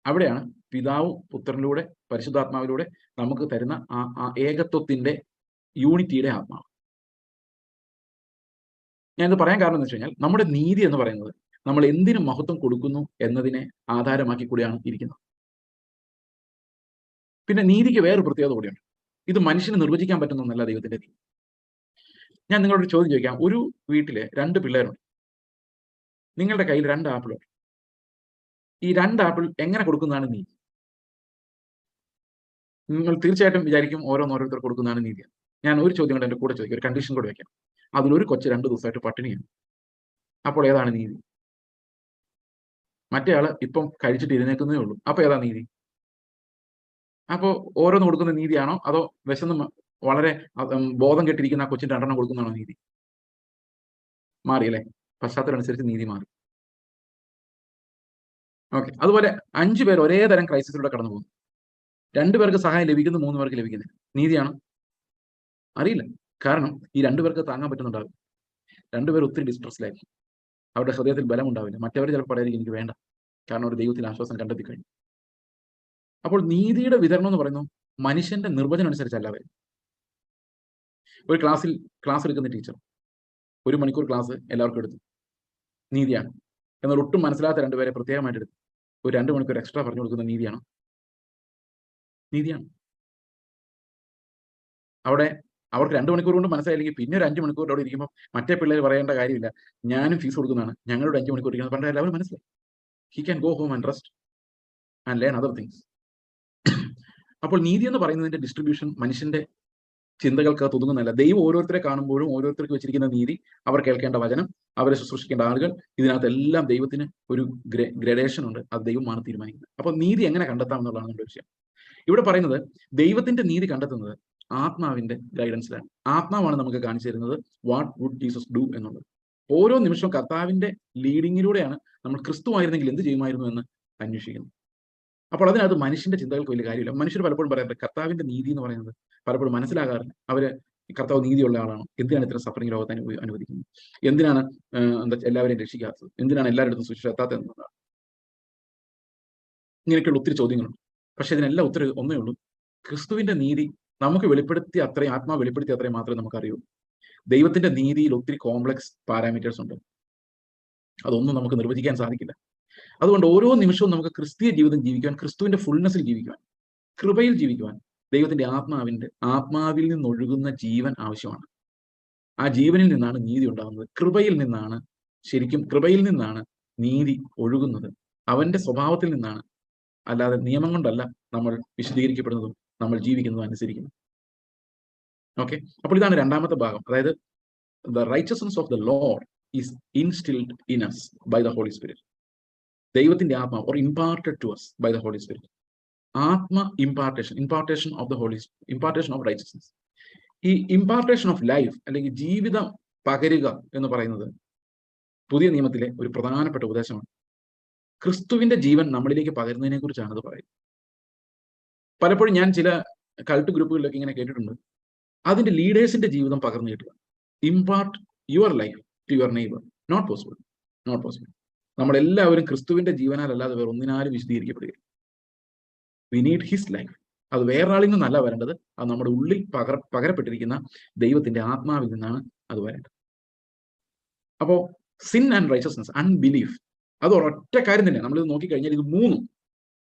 അവിടെയാണ് പിതാവ് പുത്രനിലൂടെ പരിശുദ്ധാത്മാവിലൂടെ നമുക്ക് തരുന്ന ആ ആ ഏകത്വത്തിന്റെ യൂണിറ്റിയുടെ ആത്മാവ്. ഞാനിത് പറയാൻ കാരണം എന്ന് വെച്ച് കഴിഞ്ഞാൽ നമ്മുടെ നീതി എന്ന് പറയുന്നത് നമ്മൾ എന്തിനു മഹത്വം കൊടുക്കുന്നു എന്നതിനെ ആധാരമാക്കി കൂടിയാണ് ഇരിക്കുന്നത്. പിന്നെ നീതിക്ക് വേറൊരു പ്രത്യേകത കൂടിയുണ്ട്. ഇത് മനുഷ്യന് നിർവചിക്കാൻ പറ്റുന്ന ഒന്നല്ല ദൈവത്തിന്റെ നീതി. ഞാൻ നിങ്ങളോട് ചോദ്യം ചോദിക്കാം. ഒരു വീട്ടിലെ രണ്ട് പിള്ളേരുണ്ട്. നിങ്ങളുടെ കയ്യിൽ രണ്ട് ആപ്പിളുണ്ട്. ഈ രണ്ട് ആപ്പിൾ എങ്ങനെ കൊടുക്കുന്നതാണ് നീതി? നിങ്ങൾ തീർച്ചയായിട്ടും വിചാരിക്കും ഓരോന്നോരോരുത്തർ കൊടുക്കുന്നതാണ് നീതി. ഞാൻ ഒരു ചോദ്യം കൂടെ എന്റെ കൂടെ ചോദിക്കും ഒരു കണ്ടീഷൻ കൂടെ വെക്കാം. അതിലൊരു കൊച്ചു രണ്ട് ദിവസമായിട്ട് പട്ടിണിയാണ്. അപ്പോൾ ഏതാണ് നീതി? മറ്റേ ആൾ ഇപ്പം കഴിച്ചിട്ട് ഇരുന്നേക്കുന്നേ ഉള്ളൂ. അപ്പൊ ഏതാ നീതി? അപ്പോ ഓരോന്ന് കൊടുക്കുന്ന നീതിയാണോ? അതോ വിശന്ന് വളരെ ബോധം കെട്ടിരിക്കുന്ന ആ കൊച്ചിന്റെ രണ്ടെണ്ണം കൊടുക്കുന്നതാണോ നീതി? മാറിയല്ലേ പശ്ചാത്തലം അനുസരിച്ച് നീതി മാറി. ഓക്കെ അതുപോലെ അഞ്ചു പേർ ഒരേ തരം ക്രൈസിസിലൂടെ കടന്നു പോകുന്നു രണ്ടു പേർക്ക് സഹായം ലഭിക്കുന്നു മൂന്ന് പേർക്ക് ലഭിക്കുന്നില്ല. നീതിയാണ്? അറിയില്ല. കാരണം ഈ രണ്ടു പേർക്ക് താങ്ങാൻ പറ്റുന്നുണ്ടാവില്ല. രണ്ടുപേർ ഒത്തിരി ഡിസ്ട്രസ്സിലായിരിക്കും അവരുടെ ഹൃദയത്തിൽ ബലം ഉണ്ടാവില്ല മറ്റവർ ചിലപ്പോൾ പറയായിരിക്കും എനിക്ക് വേണ്ട. കാരണം ഒരു ദൈവത്തിൽ ആശ്വാസം കണ്ടെത്തി കഴിഞ്ഞു അപ്പോൾ നീതിയുടെ വിതരണം എന്ന് പറയുന്നു മനുഷ്യന്റെ നിർവചനം അനുസരിച്ചല്ല വരും ഒരു ക്ലാസ്സിൽ ക്ലാസ് എടുക്കുന്ന ടീച്ചർ ഒരു മണിക്കൂർ ക്ലാസ് എല്ലാവർക്കും എടുത്തു. നീതിയാണ്. എന്നാൽ ഒട്ടും മനസ്സിലാത്ത രണ്ടുപേരെ പ്രത്യേകമായിട്ട് എടുത്തു. ഒരു രണ്ട് മണിക്കൂർ എക്സ്ട്രാ പറഞ്ഞു കൊടുക്കുന്ന നീതിയാണ്. നീതിയാണ്. അവിടെ അവർക്ക് രണ്ട് മണിക്കൂർ കൊണ്ട് മനസ്സിലായില്ലെങ്കിൽ പിന്നെ ഒരു അഞ്ച് മണിക്കൂർ അവിടെ ഇരിക്കുമ്പോൾ മറ്റേ പിള്ളേർ പറയേണ്ട കാര്യമില്ല. ഞാനും ഫീസ് കൊടുക്കുന്നതാണ്. ഞങ്ങളുടെ അഞ്ച് മണിക്കൂർ ഇരിക്കുന്നത്. പണ്ട് എല്ലാവരും മനസ്സിലായി. He can go home and rest and learn other things അപ്പോൾ നീതി എന്ന് പറയുന്നതിന്റെ ഡിസ്ട്രിബ്യൂഷൻ മനുഷ്യന്റെ ചിന്തകൾക്ക് ഒതുങ്ങുന്നല്ല ദൈവം ഓരോരുത്തരെ കാണുമ്പോഴും ഓരോരുത്തർക്ക് വെച്ചിരിക്കുന്ന നീതി അവർ കേൾക്കേണ്ട വചനം അവരെ ശുശ്രൂഷിക്കേണ്ട ആളുകൾ ഇതിനകത്ത് എല്ലാം ദൈവത്തിന് ഒരു ഗ്രഡേഷൻ ഉണ്ട്. അത് ദൈവമാണ് തീരുമാനിക്കുന്നത്. അപ്പൊ നീതി എങ്ങനെ കണ്ടെത്താം എന്നുള്ളതാണ് നമ്മുടെ വിഷയം. ഇവിടെ പറയുന്നത് ദൈവത്തിന്റെ നീതി കണ്ടെത്തുന്നത് ആത്മാവിന്റെ ഗൈഡൻസിലാണ് ആത്മാവാണ് നമുക്ക് കാണിച്ചു തരുന്നത് വാട്ട് വുഡ് ജീസസ് ഡു എന്നുള്ളത്. ഓരോ നിമിഷവും കർത്താവിന്റെ ലീഡിങ്ങിലൂടെയാണ് നമ്മൾ ക്രിസ്തു ആയിരുന്നെങ്കിൽ എന്ത് ചെയ്യുമായിരുന്നു എന്ന് അന്വേഷിക്കുന്നത് അപ്പോൾ അതിനകത്ത് മനുഷ്യന്റെ ചിന്തകൾക്ക് വലിയ കാര്യമില്ല. മനുഷ്യർ പലപ്പോഴും പറയാറുണ്ട് കർത്താവിന്റെ നീതി എന്ന് പറയുന്നത് പലപ്പോഴും മനസ്സിലാകാറില്ല. അവർ കർത്താവ് നീതിയുള്ള ആളാണ്. എന്തിനാണ് ഇത്ര സഫറിംഗ് ലോകത്ത് അനു അനുവദിക്കുന്നത്? എന്തിനാണ് എന്താ എല്ലാവരെയും രക്ഷിക്കാത്തത്? എന്തിനാണ് എല്ലാവരുടെ സൂക്ഷിച്ചു എത്താത്തത് എന്നതാണ് ഇങ്ങനെയൊക്കെയുള്ള ഒത്തിരി ചോദ്യങ്ങളുണ്ട്. പക്ഷെ ഇതിനെല്ലാം ഉത്തരം ഒന്നേ ഉള്ളൂ. ക്രിസ്തുവിന്റെ നീതി നമുക്ക് വെളിപ്പെടുത്തി അത്രയും ആത്മാ വെളിപ്പെടുത്തി അത്രയും മാത്രമേ നമുക്ക് അറിയൂ ദൈവത്തിന്റെ നീതിയിൽ ഒത്തിരി കോംപ്ലക്സ് പാരാമീറ്റേഴ്സ് ഉണ്ട്. അതൊന്നും നമുക്ക് നിർവചിക്കാൻ സാധിക്കില്ല. അതുകൊണ്ട് ഓരോ നിമിഷവും നമുക്ക് ക്രിസ്തീയ ജീവിതം ജീവിക്കുവാൻ ക്രിസ്തുവിന്റെ ഫുൾനെസ്സിൽ ജീവിക്കുവാൻ കൃപയിൽ ജീവിക്കുവാൻ ദൈവത്തിന്റെ ആത്മാവിന്റെ ആത്മാവിൽ നിന്നൊഴുകുന്ന ജീവൻ ആവശ്യമാണ്. ആ ജീവനിൽ നിന്നാണ് നീതി ഉണ്ടാകുന്നത്. കൃപയിൽ നിന്നാണ് ശരിക്കും കൃപയിൽ നിന്നാണ് നീതി ഒഴുകുന്നത്. അവന്റെ സ്വഭാവത്തിൽ നിന്നാണ്. അല്ലാതെ നിയമം കൊണ്ടല്ല നമ്മൾ വിശദീകരിക്കപ്പെടുന്നതും നമ്മൾ ജീവിക്കുന്നതും അനുസരിക്കുന്നു ഓക്കെ അപ്പോൾ ഇതാണ് രണ്ടാമത്തെ ഭാഗം. അതായത് the righteousness of the Lord is instilled in us by the Holy Spirit ദൈവത്തിന്റെ ആത്മാവ് or imparted to us by the Holy Spirit Atma impartation impartation of the Holy impartation of righteousness ഈ impartation of life അല്ലെങ്കിൽ ജീവിതം പകരുക എന്ന് പറയുന്നത് പുതിയ നിയമത്തിലെ ഒരു പ്രധാനപ്പെട്ട ഉപദേശമാണ്. ക്രിസ്തുവിന്റെ ജീവൻ നമ്മളിലേക്ക് പകരുന്നതിനെ കുറിച്ചാണ് അത് പറയുന്നത്. പലപ്പോഴും ഞാൻ ചില കൾട്ട് ഗ്രൂപ്പുകളിലൊക്കെ ഇങ്ങനെ കേട്ടിട്ടുണ്ട്. അതിന്റെ ലീഡേഴ്സിന്റെ ജീവിതം പകർന്നു കിട്ടുക. Impart your life to your neighbour not possible not possible നമ്മളെല്ലാവരും ക്രിസ്തുവിന്റെ ജീവനാൽ അല്ലാതെ വേറെ ഒന്നിനാലും വിശദീകരിക്കപ്പെടുകയാണ് വി നീഡ് ഹിസ് ലൈഫ് അത് വേറൊരാളിൽ നിന്നല്ല വരേണ്ടത്. അത് നമ്മുടെ ഉള്ളിൽ പകര പകരപ്പെട്ടിരിക്കുന്ന ദൈവത്തിന്റെ ആത്മാവിൽ നിന്നാണ് അത് വരേണ്ടത്. അപ്പോ സിൻ ആൻഡ് റൈച്ചസ്നസ് അൺബിലീഫ് അത് ഒരൊറ്റ കാര്യം തന്നെ നമ്മൾ ഇത് നോക്കിക്കഴിഞ്ഞാൽ ഇത് മൂന്നും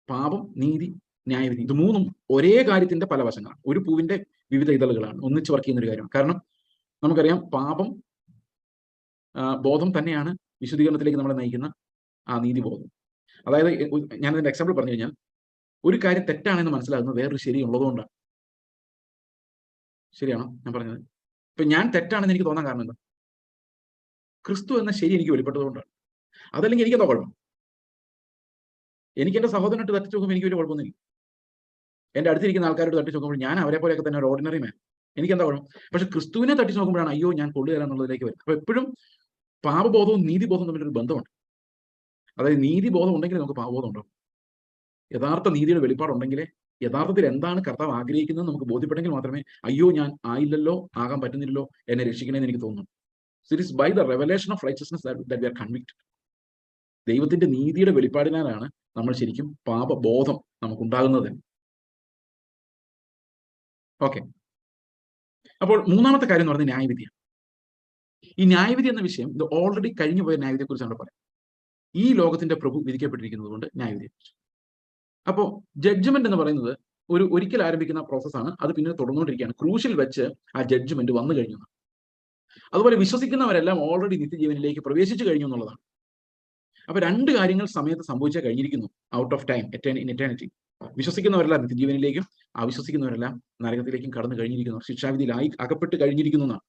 പാപം നീതി ന്യായവിധി ഇത് മൂന്നും ഒരേ കാര്യത്തിന്റെ പല വശങ്ങളാണ്. ഒരു പൂവിന്റെ വിവിധ ഇതളുകളാണ്. ഒന്നിച്ച് വർക്ക് ചെയ്യുന്ന ഒരു കാര്യമാണ്. കാരണം നമുക്കറിയാം പാപം ബോധം തന്നെയാണ് വിശുദ്ധീകരണത്തിലേക്ക് നമ്മളെ നയിക്കുന്ന ആ നീതിബോധം അതായത് ഞാൻ ഇതിന്റെ എക്സാമ്പിൾ പറഞ്ഞു കഴിഞ്ഞാൽ ഒരു കാര്യം തെറ്റാണെന്ന് മനസ്സിലാകുന്നത് വേറൊരു ശരി ഉള്ളതുകൊണ്ടാണ് ശരിയാണോ ഞാൻ പറഞ്ഞത്? ഇപ്പൊ ഞാൻ തെറ്റാണെന്ന് എനിക്ക് തോന്നാൻ കാരണം എന്താ? ക്രിസ്തു എന്ന ശരി എനിക്ക് വെളിപ്പെട്ടതുകൊണ്ടാണ്. അതല്ലെങ്കിൽ എനിക്കെന്താ കുഴപ്പം? എനിക്ക് എന്റെ സഹോദരനായിട്ട് തട്ടിച്ചു നോക്കുമ്പോൾ എനിക്ക് വലിയ കുഴപ്പമൊന്നുമില്ല എന്റെ അടുത്തിരിക്കുന്ന ആൾക്കാരോട് തട്ടിച്ചു നോക്കുമ്പോൾ ഞാൻ അവരെ പോലെയൊക്കെ തന്നെ ഒരു ഓർഡിനറി മാൻ എനിക്ക് എന്താ കുഴപ്പം? പക്ഷെ ക്രിസ്തുവിനെ തട്ടിച്ചു നോക്കുമ്പോഴാണ് അയ്യോ ഞാൻ കൊള്ളുകയില്ല എന്നുള്ളതിലേക്ക് വരും അപ്പൊ എപ്പോഴും പാപബോധവും നീതിബോധവും തമ്മിലൊരു ബന്ധമുണ്ട്. അതായത് നീതിബോധം ഉണ്ടെങ്കിൽ നമുക്ക് പാപബോധം ഉണ്ടാവും. യഥാർത്ഥ നീതിയുടെ വെളിപ്പാടുണ്ടെങ്കിലേ യഥാർത്ഥത്തിൽ എന്താണ് കർത്താവ് ആഗ്രഹിക്കുന്നത് നമുക്ക് ബോധ്യപ്പെട്ടെങ്കിൽ മാത്രമേ അയ്യോ ഞാൻ ആയില്ലല്ലോ ആകാൻ പറ്റുന്നില്ലല്ലോ എന്നെ രക്ഷിക്കണമെന്ന് എനിക്ക് തോന്നുന്നു it is by the revelation of righteousness that convict ദൈവത്തിന്റെ നീതിയുടെ വെളിപ്പാടിനാലാണ് നമ്മൾ ശരിക്കും പാപബോധം നമുക്കുണ്ടാകുന്നത്. ഓക്കെ അപ്പോൾ മൂന്നാമത്തെ കാര്യം എന്ന് പറയുന്നത് ന്യായവിധിയാണ്. ഈ ന്യായവിധി എന്ന വിഷയം ഇത് ഓൾറെഡി കഴിഞ്ഞു പോയ ന്യായവിധിയെ കുറിച്ചാണ് പറയാം. ഈ ലോകത്തിന്റെ പ്രഭു വിധിക്കപ്പെട്ടിരിക്കുന്നത് കൊണ്ട് ന്യായവിധിയെ കുറിച്ച്. അപ്പോൾ ജഡ്ജ്മെന്റ് എന്ന് പറയുന്നത് ഒരു ഒരിക്കൽ ആരംഭിക്കുന്ന പ്രോസസ്സാണ് അത് പിന്നെ തുടർന്നുകൊണ്ടിരിക്കുകയാണ്. ക്രൂശിൽ വെച്ച് ആ ജഡ്ജ്മെന്റ് വന്നു കഴിഞ്ഞു അതുപോലെ വിശ്വസിക്കുന്നവരെല്ലാം ഓൾറെഡി നിത്യജീവനിലേക്ക് പ്രവേശിച്ചു കഴിഞ്ഞു എന്നുള്ളതാണ്. അപ്പൊ രണ്ട് കാര്യങ്ങൾ സമയത്ത് സംഭവിച്ചാൽ കഴിഞ്ഞിരിക്കുന്നു. Out of time in eternity വിശ്വസിക്കുന്നവരെല്ലാം നിത്യജീവനിലേക്കും അവിശ്വസിക്കുന്നവരെല്ലാം നരകത്തിലേക്കും കടന്നു കഴിഞ്ഞിരിക്കുന്നു. ശിക്ഷാവിധിയിലായി അകപ്പെട്ട് കഴിഞ്ഞിരിക്കുന്നു എന്നാണ്.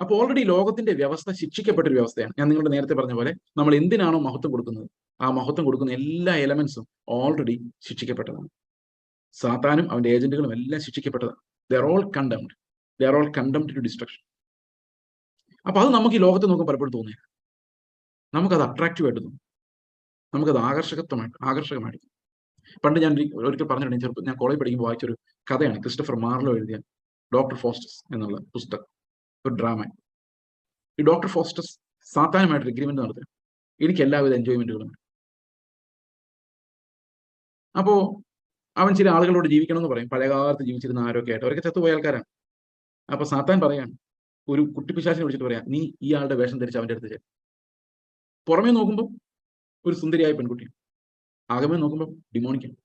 അപ്പോൾ ഓൾറെഡി ലോകത്തിന്റെ വ്യവസ്ഥ ശിക്ഷിക്കപ്പെട്ട ഒരു വ്യവസ്ഥയാണ്. ഞാൻ നിങ്ങളുടെ നേരത്തെ പറഞ്ഞ പോലെ നമ്മൾ എന്തിനാണോ മഹത്വം കൊടുക്കുന്നത്? ആ മഹത്വം കൊടുക്കുന്ന എല്ലാ എലമെന്റ്സും ഓൾറെഡി ശിക്ഷിക്കപ്പെട്ടതാണ്. സാത്താനും അവന്റെ ഏജന്റുകളും എല്ലാം ശിക്ഷിക്കപ്പെട്ടതാണ്. They're all condemned they're all condemned to destruction അപ്പൊ അത് നമുക്ക് ഈ ലോകത്തെ നോക്കാൻ പലപ്പോഴും തോന്നിയ നമുക്കത് അട്രാക്റ്റീവ് ആയിട്ട് തോന്നും. നമുക്കത് ആകർഷകത്വമായിട്ട് ആകർഷകമായിട്ട് പണ്ട് ഞാൻ ഒരിക്കൽ പറഞ്ഞിട്ടുണ്ട് ചെറുപ്പം ഞാൻ കോളേജ് പഠിക്കുമ്പോൾ വായിച്ചൊരു കഥയാണ് ക്രിസ്റ്റഫർ മാർലോ എഴുതിയ ഡോക്ടർ ഫോസ്റ്റസ് എന്നുള്ള പുസ്തകം. ഒരു ഡ്രാമ ഈ ഡോക്ടർ ഫോസ്റ്റസ് സാത്താനുമായിട്ട് എഗ്രിമെന്റ് നടത്തുക എനിക്ക് എല്ലാവിധ എൻജോയ്മെന്റുകളും അപ്പോ അവൻ ചില ആളുകളോട് ജീവിക്കണം എന്ന് പറയും. പഴയകാലത്ത് ജീവിച്ചിരുന്ന ആരൊക്കെ ആയിട്ട്. അവരൊക്കെ ചത്തുപോയ ആൾക്കാരാണ്. അപ്പൊ സാത്താൻ പറയാണ് ഒരു കുട്ടിപ്പിശാസിനെ വിളിച്ചിട്ട് പറയാം നീ ഈ ആളുടെ വേഷം ധരിച്ച് അവന്റെ അടുത്ത് ചേരും പുറമേ നോക്കുമ്പോൾ ഒരു സുന്ദരിയായ പെൺകുട്ടി ആകമേ നോക്കുമ്പോൾ ഡിമോണിക്കാണ്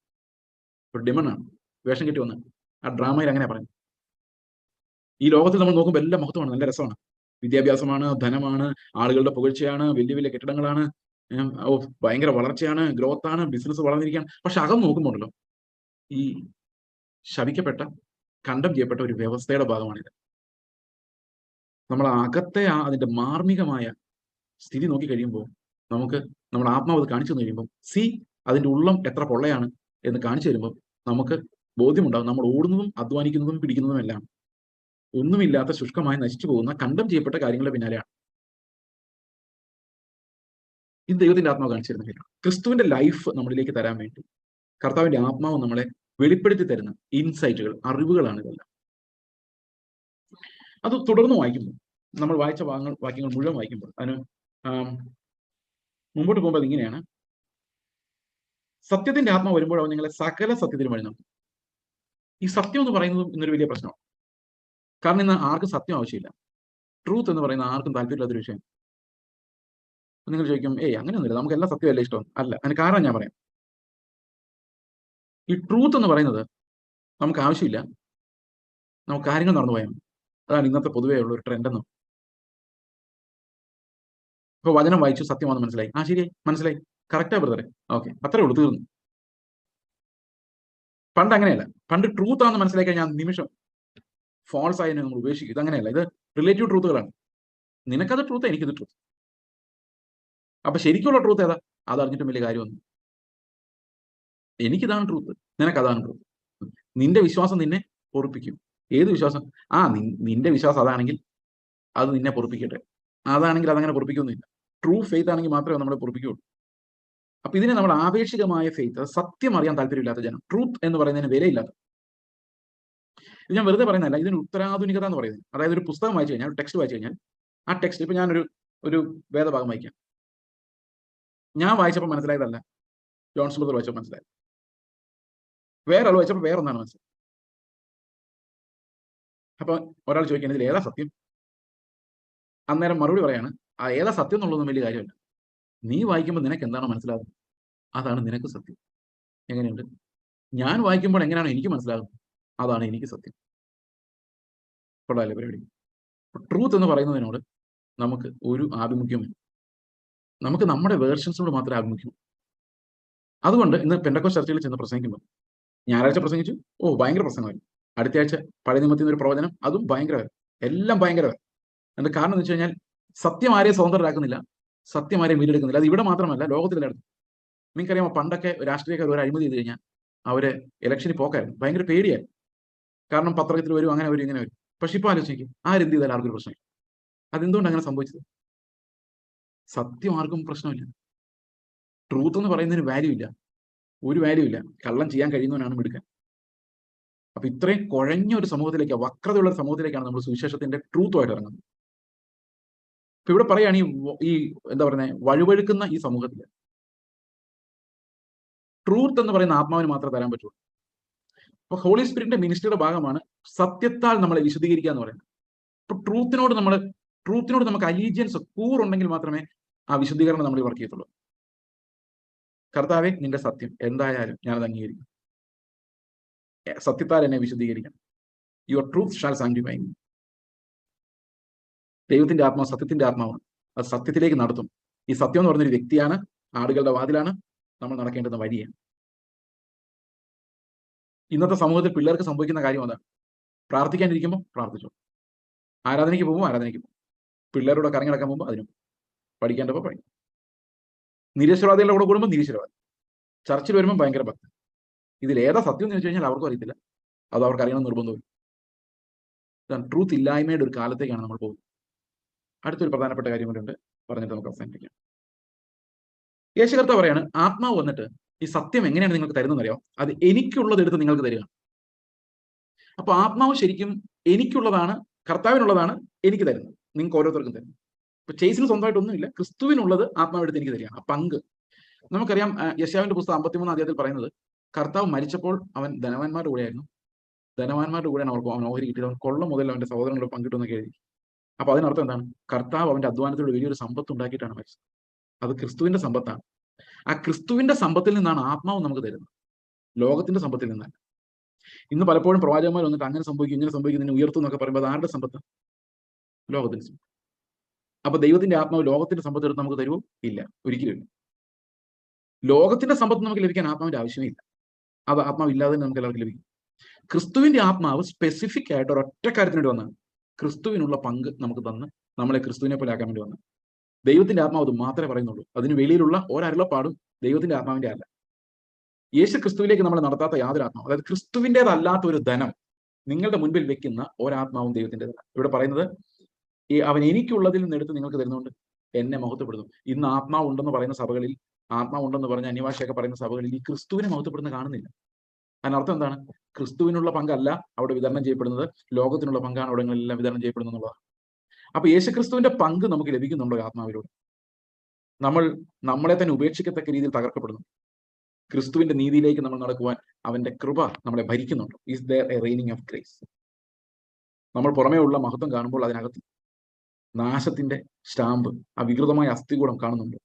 ഒരു ഡിമണാണ് വേഷം കെട്ടി വന്ന്. ആ ഡ്രാമയിൽ അങ്ങനെ പറയും ഈ ലോകത്തിൽ നമ്മൾ നോക്കുമ്പോൾ എല്ലാം മഹത്വമാണ്. നല്ല രസമാണ്. വിദ്യാഭ്യാസമാണ് ധനമാണ് ആളുകളുടെ പുകഴ്ചയാണ് വലിയ വലിയ കെട്ടിടങ്ങളാണ് ഭയങ്കര വളർച്ചയാണ് ഗ്രോത്ത് ആണ് ബിസിനസ് വളർന്നിരിക്കുകയാണ്. പക്ഷെ അകം നോക്കുമ്പോണ്ടല്ലോ ഈ ശവിക്കപ്പെട്ട കണ്ടം ചെയ്യപ്പെട്ട ഒരു വ്യവസ്ഥയുടെ ഭാഗമാണിത്. നമ്മൾ അകത്തെ ആ അതിന്റെ മാർമികമായ സ്ഥിതി നോക്കി കഴിയുമ്പോൾ നമുക്ക് നമ്മുടെ ആത്മാവ് കാണിച്ചു കഴിയുമ്പോൾ സി അതിന്റെ ഉള്ളം എത്ര പൊള്ളയാണ് എന്ന് കാണിച്ചു തരുമ്പോൾ നമുക്ക് ബോധ്യമുണ്ടാകും നമ്മൾ ഓടുന്നതും അധ്വാനിക്കുന്നതും പിടിക്കുന്നതും എല്ലാം. ഒന്നുമില്ലാത്ത ശുഷ്കമായി നശിച്ചു പോകുന്ന കണ്ടം ചെയ്യപ്പെട്ട കാര്യങ്ങളുടെ പിന്നാലെയാണ്. ഇത് ദൈവത്തിന്റെ ആത്മാവ് കാണിച്ചിരുന്ന കാര്യമാണ്. ക്രിസ്തുവിന്റെ ലൈഫ് നമ്മളിലേക്ക് തരാൻ വേണ്ടി കർത്താവിന്റെ ആത്മാവ് നമ്മളെ വെളിപ്പെടുത്തി തരുന്ന ഇൻസൈറ്റുകൾ അറിവുകളാണ് ഇതെല്ലാം. അത് തുടർന്ന് വായിക്കുമ്പോൾ നമ്മൾ വായിച്ച വാങ്ങൾ വാക്യങ്ങൾ മുഴുവൻ വായിക്കുമ്പോൾ അതിന് മുമ്പോട്ട് പോകുമ്പോൾ ഇങ്ങനെയാണ് സത്യത്തിന്റെ ആത്മാവ് വരുമ്പോൾ അവൻ നിങ്ങളെ സകല സത്യത്തിന് വഴി നടത്തും ഈ സത്യം എന്ന് പറയുന്നതും ഇന്നൊരു വലിയ പ്രശ്നമാണ്. കാരണം ഇന്ന് ആർക്കും സത്യം ആവശ്യമില്ല. ട്രൂത്ത് എന്ന് പറയുന്ന ആർക്കും താല്പര്യമില്ലാത്തൊരു വിഷയം. നിങ്ങൾ ചോദിക്കും ഏയ് അങ്ങനെയൊന്നുമില്ല. നമുക്ക് എല്ലാ സത്യമല്ല ഇഷ്ടം? അല്ല അതിന് കാരണം ഞാൻ പറയാം? ഈ ട്രൂത്ത് എന്ന് പറയുന്നത് നമുക്ക് ആവശ്യമില്ല. നമുക്ക് കാര്യങ്ങൾ നടന്നു പോയാൽ അതാണ് ഇന്നത്തെ പൊതുവേ ഉള്ള ഒരു ട്രെൻഡ് എന്ന്. ഇപ്പൊ വചനം വായിച്ചു സത്യമാണെന്ന് മനസ്സിലായി. ആ ശരി മനസ്സിലായി. കറക്റ്റാ ബ്രദറെ ഓക്കെ അത്രേ ഉള്ളൂ തീർന്നു. പണ്ട് അങ്ങനെയല്ല. പണ്ട് ട്രൂത്ത് ആണെന്ന് മനസ്സിലാക്കി കഴിഞ്ഞാൽ നിമിഷം ഫോൾസ് ആയതിനെ നമ്മൾ ഉപേക്ഷിക്കും ഇതങ്ങനെയല്ല ഇത് റിലേറ്റീവ് ട്രൂത്തുകളാണ് നിനക്കത് ട്രൂത്ത് എനിക്കത് ട്രൂത്ത് അപ്പൊ ശരിക്കുള്ള ട്രൂത്ത് ഏതാ? അതറിഞ്ഞിട്ടും വലിയ കാര്യമൊന്നും എനിക്കിതാണ് ട്രൂത്ത് നിനക്കതാണ് ട്രൂത്ത് നിന്റെ വിശ്വാസം നിന്നെ പൊറപ്പിക്കും. ഏത് വിശ്വാസം? ആ നിന്റെ വിശ്വാസം അതാണെങ്കിൽ അത് നിന്നെ പൊറപ്പിക്കട്ടെ. അതാണെങ്കിൽ അതങ്ങനെ പൊറപ്പിക്കൊന്നുമില്ല. ട്രൂ ഫെയ്ത്ത് ആണെങ്കിൽ മാത്രമേ നമ്മളെ പൊറപ്പിക്കുകയുള്ളൂ. അപ്പൊ ഇതിനെ നമ്മൾ ആപേക്ഷികമായ ഫെയ്ത്ത് സത്യം അറിയാൻ താല്പര്യമില്ലാത്ത ജനം ട്രൂത്ത് എന്ന് പറയുന്നതിന് വിലയില്ലാത്ത ഇത് ഞാൻ വെറുതെ പറയുന്നതല്ല ഇതിന് ഉത്തരാധുനികത എന്ന് പറയുന്നത്. അതായത് ഒരു പുസ്തകം വായിച്ചു കഴിഞ്ഞാൽ ടെക്സ്റ്റ് വായിച്ചു കഴിഞ്ഞാൽ ആ ടെക്സ്റ്റ് ഇപ്പൊ ഞാനൊരു ഒരു വേദഭാഗം വായിക്കാം. ഞാൻ വായിച്ചപ്പോൾ മനസ്സിലായതല്ല. ജോൺസ് സ്മിത്ത് വായിച്ചപ്പോൾ മനസ്സിലായത്. വേറെ ആൾ വായിച്ചപ്പോൾ വേറെ ഒന്നാണ് മനസ്സിലായത്. അപ്പൊ ഒരാൾ ചോദിക്കുന്നത് ഇതിൽ ഏതാ സത്യം? അന്നേരം മറുപടി പറയാണ് ആ ഏതാ സത്യം എന്നുള്ളതൊന്നും വലിയ കാര്യമല്ല. നീ വായിക്കുമ്പോൾ നിനക്ക് എന്താണോ മനസ്സിലാകുന്നത് അതാണ് നിനക്ക് സത്യം. എങ്ങനെയുണ്ട്? ഞാൻ വായിക്കുമ്പോൾ എങ്ങനെയാണോ എനിക്ക് മനസ്സിലാകുന്നത് അതാണ് എനിക്ക് സത്യം. കൊള്ളാല്ലേ പരിപാടി. ട്രൂത്ത് എന്ന് പറയുന്നതിനോട് നമുക്ക് ഒരു ആഭിമുഖ്യമില്ല നമുക്ക് നമ്മുടെ വേർഷൻസിനോട് മാത്രമേ ആഭിമുഖ്യം അതുകൊണ്ട് ഇന്ന് പെൻഡക്കോ ചർച്ചയിൽ ചെന്ന് പ്രസംഗിക്കുമ്പോൾ ഞായറാഴ്ച പ്രസംഗിച്ചു. ഓ ഭയങ്കര പ്രസംഗമായിരുന്നു അടുത്ത ആഴ്ച പഴയ നിയമത്തിൽ ഒരു പ്രവചനം. അതും ഭയങ്കരമായിരുന്നു എല്ലാം ഭയങ്കരമായിരുന്നു എന്താ കാരണം എന്ന് വെച്ച് കഴിഞ്ഞാൽ സത്യം ആരെയും സ്വതന്ത്രരാക്കുന്നില്ല. സത്യം ആരെയും വീണ്ടെടുക്കുന്നില്ല. അത് ഇവിടെ മാത്രമല്ല ലോകത്തിലെല്ലായിടത്തും. നിങ്ങൾക്കറിയാമോ പണ്ടൊക്കെ രാഷ്ട്രീയക്കാർ ഒരു അഴിമതി ചെയ്ത് കഴിഞ്ഞാൽ അവർ ഇലക്ഷനിൽ പോക്കായിരുന്നു. ഭയങ്കര പേടിയായിരുന്നു. കാരണം പത്രത്തിൽ വരും അങ്ങനെ വരും ഇങ്ങനെ വരും. പക്ഷെ ഇപ്പൊ ആലോചിക്കും ആരെന്ത് ചെയ്താലും ആർക്കൊരു പ്രശ്നമില്ല. അതെന്തുകൊണ്ട് അങ്ങനെ സംഭവിച്ചത്? സത്യം ആർക്കും പ്രശ്നമില്ല. ട്രൂത്ത് എന്ന് പറയുന്നതിന് വാല്യൂ ഇല്ല. ഒരു വാല്യൂ ഇല്ല. കള്ളം ചെയ്യാൻ കഴിയുന്നവനാണ് മിടുക്കൻ. അപ്പൊ ഇത്രയും കുഴഞ്ഞ ഒരു സമൂഹത്തിലേക്ക് വക്രതയുള്ള സമൂഹത്തിലേക്കാണ് നമ്മൾ സുവിശേഷത്തിന്റെ ട്രൂത്തുമായിട്ട് ഇറങ്ങുന്നത്. ഇപ്പൊ ഇവിടെ പറയുകയാണ് ഈ ഈ എന്താ പറയുന്നത് വഴുവഴുക്കുന്ന ഈ സമൂഹത്തിൽ ട്രൂത്ത് എന്ന് പറയുന്ന ആത്മാവിന് മാത്രമേ തരാൻ പറ്റുള്ളൂ. അപ്പൊ ഹോളി സ്പിരിറ്റിന്റെ മിനിസ്ട്രിയുടെ ഭാഗമാണ് സത്യത്താൽ നമ്മളെ വിശദീകരിക്കുക എന്ന് പറയുന്നത്. അപ്പൊ ട്രൂത്തിനോട് നമ്മൾ ട്രൂത്തിനോട് നമുക്ക് അലീജിയൻസ് കൂറുണ്ടെങ്കിൽ മാത്രമേ ആ വിശദീകരണം നമ്മൾ വർക്ക് ചെയ്യത്തുള്ളൂ. കർത്താവെ നിന്റെ സത്യം എന്തായാലും ഞാനത് അംഗീകരിക്കും. സത്യത്താൽ എന്നെ വിശദീകരിക്കണം യുവർ ട്രൂത്ത് ഷാൽ സാങ്ക്ടിഫൈ ദൈവത്തിന്റെ ആത്മാവ് സത്യത്തിന്റെ ആത്മാവാണ്. അത് സത്യത്തിലേക്ക് നടത്തും. ഈ സത്യം എന്ന് പറഞ്ഞൊരു വ്യക്തിയാണ് ആടുകളുടെ വാതിലാണ് നമ്മൾ നടക്കേണ്ടുന്ന വഴിയാണ്. ഇന്നത്തെ സമൂഹത്തിൽ പിള്ളേർക്ക് സംഭവിക്കുന്ന കാര്യം അതാണ്. പ്രാർത്ഥിക്കാനിരിക്കുമ്പോൾ പ്രാർത്ഥിച്ചു. ആരാധനയ്ക്ക് പോകുമ്പോൾ ആരാധനയ്ക്ക് പോകും. പിള്ളേരോട് കറങ്ങി നടക്കാൻ പോകുമ്പോൾ അതിനും പഠിക്കേണ്ടപ്പോൾ പഠിക്കും. നിരീശ്വരവാദികളുടെ കൂടെ കൂടുമ്പോൾ നിരീശ്വരവാദി. ചർച്ചിൽ വരുമ്പോൾ ഭയങ്കര ഭക്തി ഇതിൽ ഏതാ സത്യം എന്ന് ചോദിച്ചു കഴിഞ്ഞാൽ അവർക്കും അറിയത്തില്ല. അത് അവർക്ക് അറിയണം നിർബന്ധമില്ല. ട്രൂത്ത് ഇല്ലായ്മയുടെ ഒരു കാലത്തേക്കാണ് നമ്മൾ പോകുന്നത്. അടുത്തൊരു പ്രധാനപ്പെട്ട കാര്യം കൂടെ ഉണ്ട്. പറഞ്ഞിട്ട് നമുക്ക് അവസാനിപ്പിക്കാം. യേശു കർത്ത പറയാണ് ആത്മാവ് വന്നിട്ട് ഈ സത്യം എങ്ങനെയാണ് നിങ്ങൾക്ക് തരുന്നതെന്നറിയോ? അത് എനിക്കുള്ളത് എടുത്ത് നിങ്ങൾക്ക് തരിക. അപ്പൊ ആത്മാവ് ശരിക്കും എനിക്കുള്ളതാണ് കർത്താവിനുള്ളതാണ് എനിക്ക് തരുന്നത്. നിങ്ങൾക്ക് ഓരോരുത്തർക്കും തരുന്നത്. ഇപ്പൊ ചേസിന് സ്വന്തമായിട്ടൊന്നുമില്ല. ക്രിസ്തുവിനുള്ളത് ആത്മാവ് എടുത്ത് എനിക്ക് തരികയാണ് ആ പങ്ക്. നമുക്കറിയാം യശാവിന്റെ പുസ്തകം അമ്പത്തിമൂന്ന് അദ്ദേഹത്തിൽ പറയുന്നത് കർത്താവ് മരിച്ചപ്പോൾ അവൻ ധനവാന്മാരുടെ കൂടെയായിരുന്നു. ധനവാന്മാരുടെ കൂടെയാണ് അവർക്ക് അവൻ ഓഹരി കിട്ടിയത്. അവൻ കൊള്ള മുതൽ അവന്റെ സഹോദരങ്ങളോട് പങ്കിട്ടെന്നൊക്കെ എഴുതി. അപ്പൊ അതിനർത്ഥം എന്താണ്? കർത്താവ് അവന്റെ അധ്വാനത്തിലൂടെ വലിയൊരു സമ്പത്ത് ഉണ്ടാക്കിയിട്ടാണ് മരിച്ചത്. അത് ക്രിസ്തുവിന്റെ സമ്പത്താണ്. ആ ക്രിസ്തുവിന്റെ സമ്പത്തിൽ നിന്നാണ് ആത്മാവ് നമുക്ക് തരുന്നത്. ലോകത്തിന്റെ സമ്പത്തിൽ നിന്നല്ല. ഇന്ന് പലപ്പോഴും പ്രവാചകന്മാർ വന്നിട്ട് അങ്ങനെ സംഭവിക്കും ഇങ്ങനെ സംഭവിക്കും നിന്നെ ഉയർത്തും എന്നൊക്കെ പറയുമ്പോൾ ആരുടെ സമ്പത്ത്? ലോകത്തിന്റെ സമ്പത്ത്. അപ്പൊ ദൈവത്തിന്റെ ആത്മാവ് ലോകത്തിന്റെ സമ്പത്ത് എടുത്ത് നമുക്ക് തരുമോ ഇല്ല. ഒരിക്കലും ലോകത്തിന്റെ സമ്പത്ത് നമുക്ക് ലഭിക്കാൻ ആത്മാവിന്റെ ആവശ്യമില്ല അത് ആത്മാവ് ഇല്ലാതെ നമുക്ക് എല്ലാവർക്കും ലഭിക്കും. ക്രിസ്തുവിന്റെ ആത്മാവ് സ്പെസിഫിക് ആയിട്ട് ഒരൊറ്റ കാര്യത്തിന് വേണ്ടി വന്നാണ് ക്രിസ്തുവിനുള്ള പങ്ക് നമുക്ക് തന്ന് നമ്മളെ ക്രിസ്തുവിനെ പോലെ ആക്കാൻ വേണ്ടി വന്നു ദൈവത്തിന്റെ ആത്മാവ് അത് മാത്രമേ പറയുന്നുള്ളൂ. അതിന് വെളിയിലുള്ള ഒരരുളപ്പാടും ദൈവത്തിന്റെ ആത്മാവിന്റെ അല്ല. യേശു ക്രിസ്തുവിലേക്ക് നമ്മൾ നടത്താത്ത യാതൊരു ആത്മാവ്. അതായത് ക്രിസ്തുവിന്റെതല്ലാത്ത ഒരു ധനം നിങ്ങളുടെ മുൻപിൽ വെക്കുന്ന ഒരാത്മാവും ദൈവത്തിന്റെതല്ല ഇവിടെ പറയുന്നത് ഈ അവൻ എനിക്കുള്ളതിൽ നിന്ന് എടുത്ത് നിങ്ങൾക്ക് തരുന്നുണ്ട് എന്നെ മഹത്വപ്പെടുന്നു ഇന്ന് ആത്മാവ് ഉണ്ടെന്ന് പറയുന്ന സഭകളിൽ ആത്മാവ് ഉണ്ടെന്ന് പറഞ്ഞ അനിവാശയൊക്കെ പറയുന്ന സഭകളിൽ ഈ ക്രിസ്തുവിനെ മഹത്വപ്പെടുന്ന കാണുന്നില്ല. അതിനർത്ഥം എന്താണ്? ക്രിസ്തുവിനുള്ള പങ്കല്ല അവിടെ വിതരണം ചെയ്യപ്പെടുന്നത്. ലോകത്തിനുള്ള പങ്കാണ് അവിടങ്ങളിലെല്ലാം വിതരണം ചെയ്യപ്പെടുന്നത് എന്നുള്ളതാണ്. അപ്പൊ യേശുക്രിസ്തുവിന്റെ പങ്ക് നമുക്ക് ലഭിക്കുന്നുണ്ടോ ആത്മാവിലൂടെ? നമ്മൾ നമ്മളെ തന്നെ ഉപേക്ഷിക്കത്തക്ക രീതിയിൽ തകർക്കപ്പെടുന്നു. ക്രിസ്തുവിന്റെ നീതിയിലേക്ക് നമ്മൾ നടക്കുവാൻ അവന്റെ കൃപ നമ്മളെ ഭരിക്കുന്നുണ്ടോ. Is there a reigning of grace നമ്മൾ പുറമേ ഉള്ള മഹത്വം കാണുമ്പോൾ അതിനകത്ത് നാശത്തിന്റെ സ്റ്റാമ്പ് ആ വികൃതമായ അസ്ഥികൂടം കാണുന്നുണ്ട്.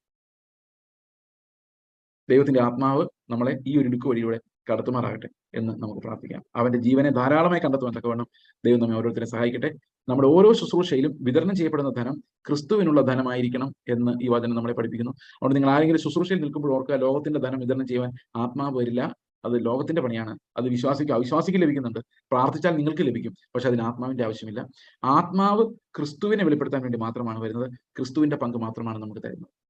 ദൈവത്തിന്റെ ആത്മാവ് നമ്മളെ ഈ ഒരു ഇടുക്ക് വഴിയിലൂടെ കടത്തുമാറാകട്ടെ എന്ന് നമുക്ക് പ്രാർത്ഥിക്കാം. അവന്റെ ജീവനെ ധാരാളമായി കണ്ടെത്തുവാൻ തക്കവണ്ണം ദൈവം നമ്മെ ഓരോരുത്തരെ സഹായിക്കട്ടെ. നമ്മുടെ ഓരോ ശുശ്രൂഷയിലും വിതരണം ചെയ്യപ്പെടുന്ന ധനം ക്രിസ്തുവിനുള്ള ധനമായിരിക്കണം എന്ന് ഈ വചനം നമ്മളെ പഠിപ്പിക്കുന്നു. അതുകൊണ്ട് നിങ്ങൾ ആരെങ്കിലും ശുശ്രൂഷയിൽ നിൽക്കുമ്പോൾ ഓർക്കുക ലോകത്തിന്റെ ധനം വിതരണം ചെയ്യുവാൻ ആത്മാവ് വരില്ല. അത് ലോകത്തിന്റെ പണിയാണ്. അത് വിശ്വാസിക്കും അവിശ്വാസിക്ക് ലഭിക്കുന്നുണ്ട്. പ്രാർത്ഥിച്ചാൽ നിങ്ങൾക്ക് ലഭിക്കും. പക്ഷെ അതിന് ആത്മാവിന്റെ ആവശ്യമില്ല. ആത്മാവ് ക്രിസ്തുവിനെ വെളിപ്പെടുത്താൻ വേണ്ടി മാത്രമാണ് വരുന്നത്. ക്രിസ്തുവിന്റെ പങ്ക് മാത്രമാണ് നമുക്ക് തരുന്നത്.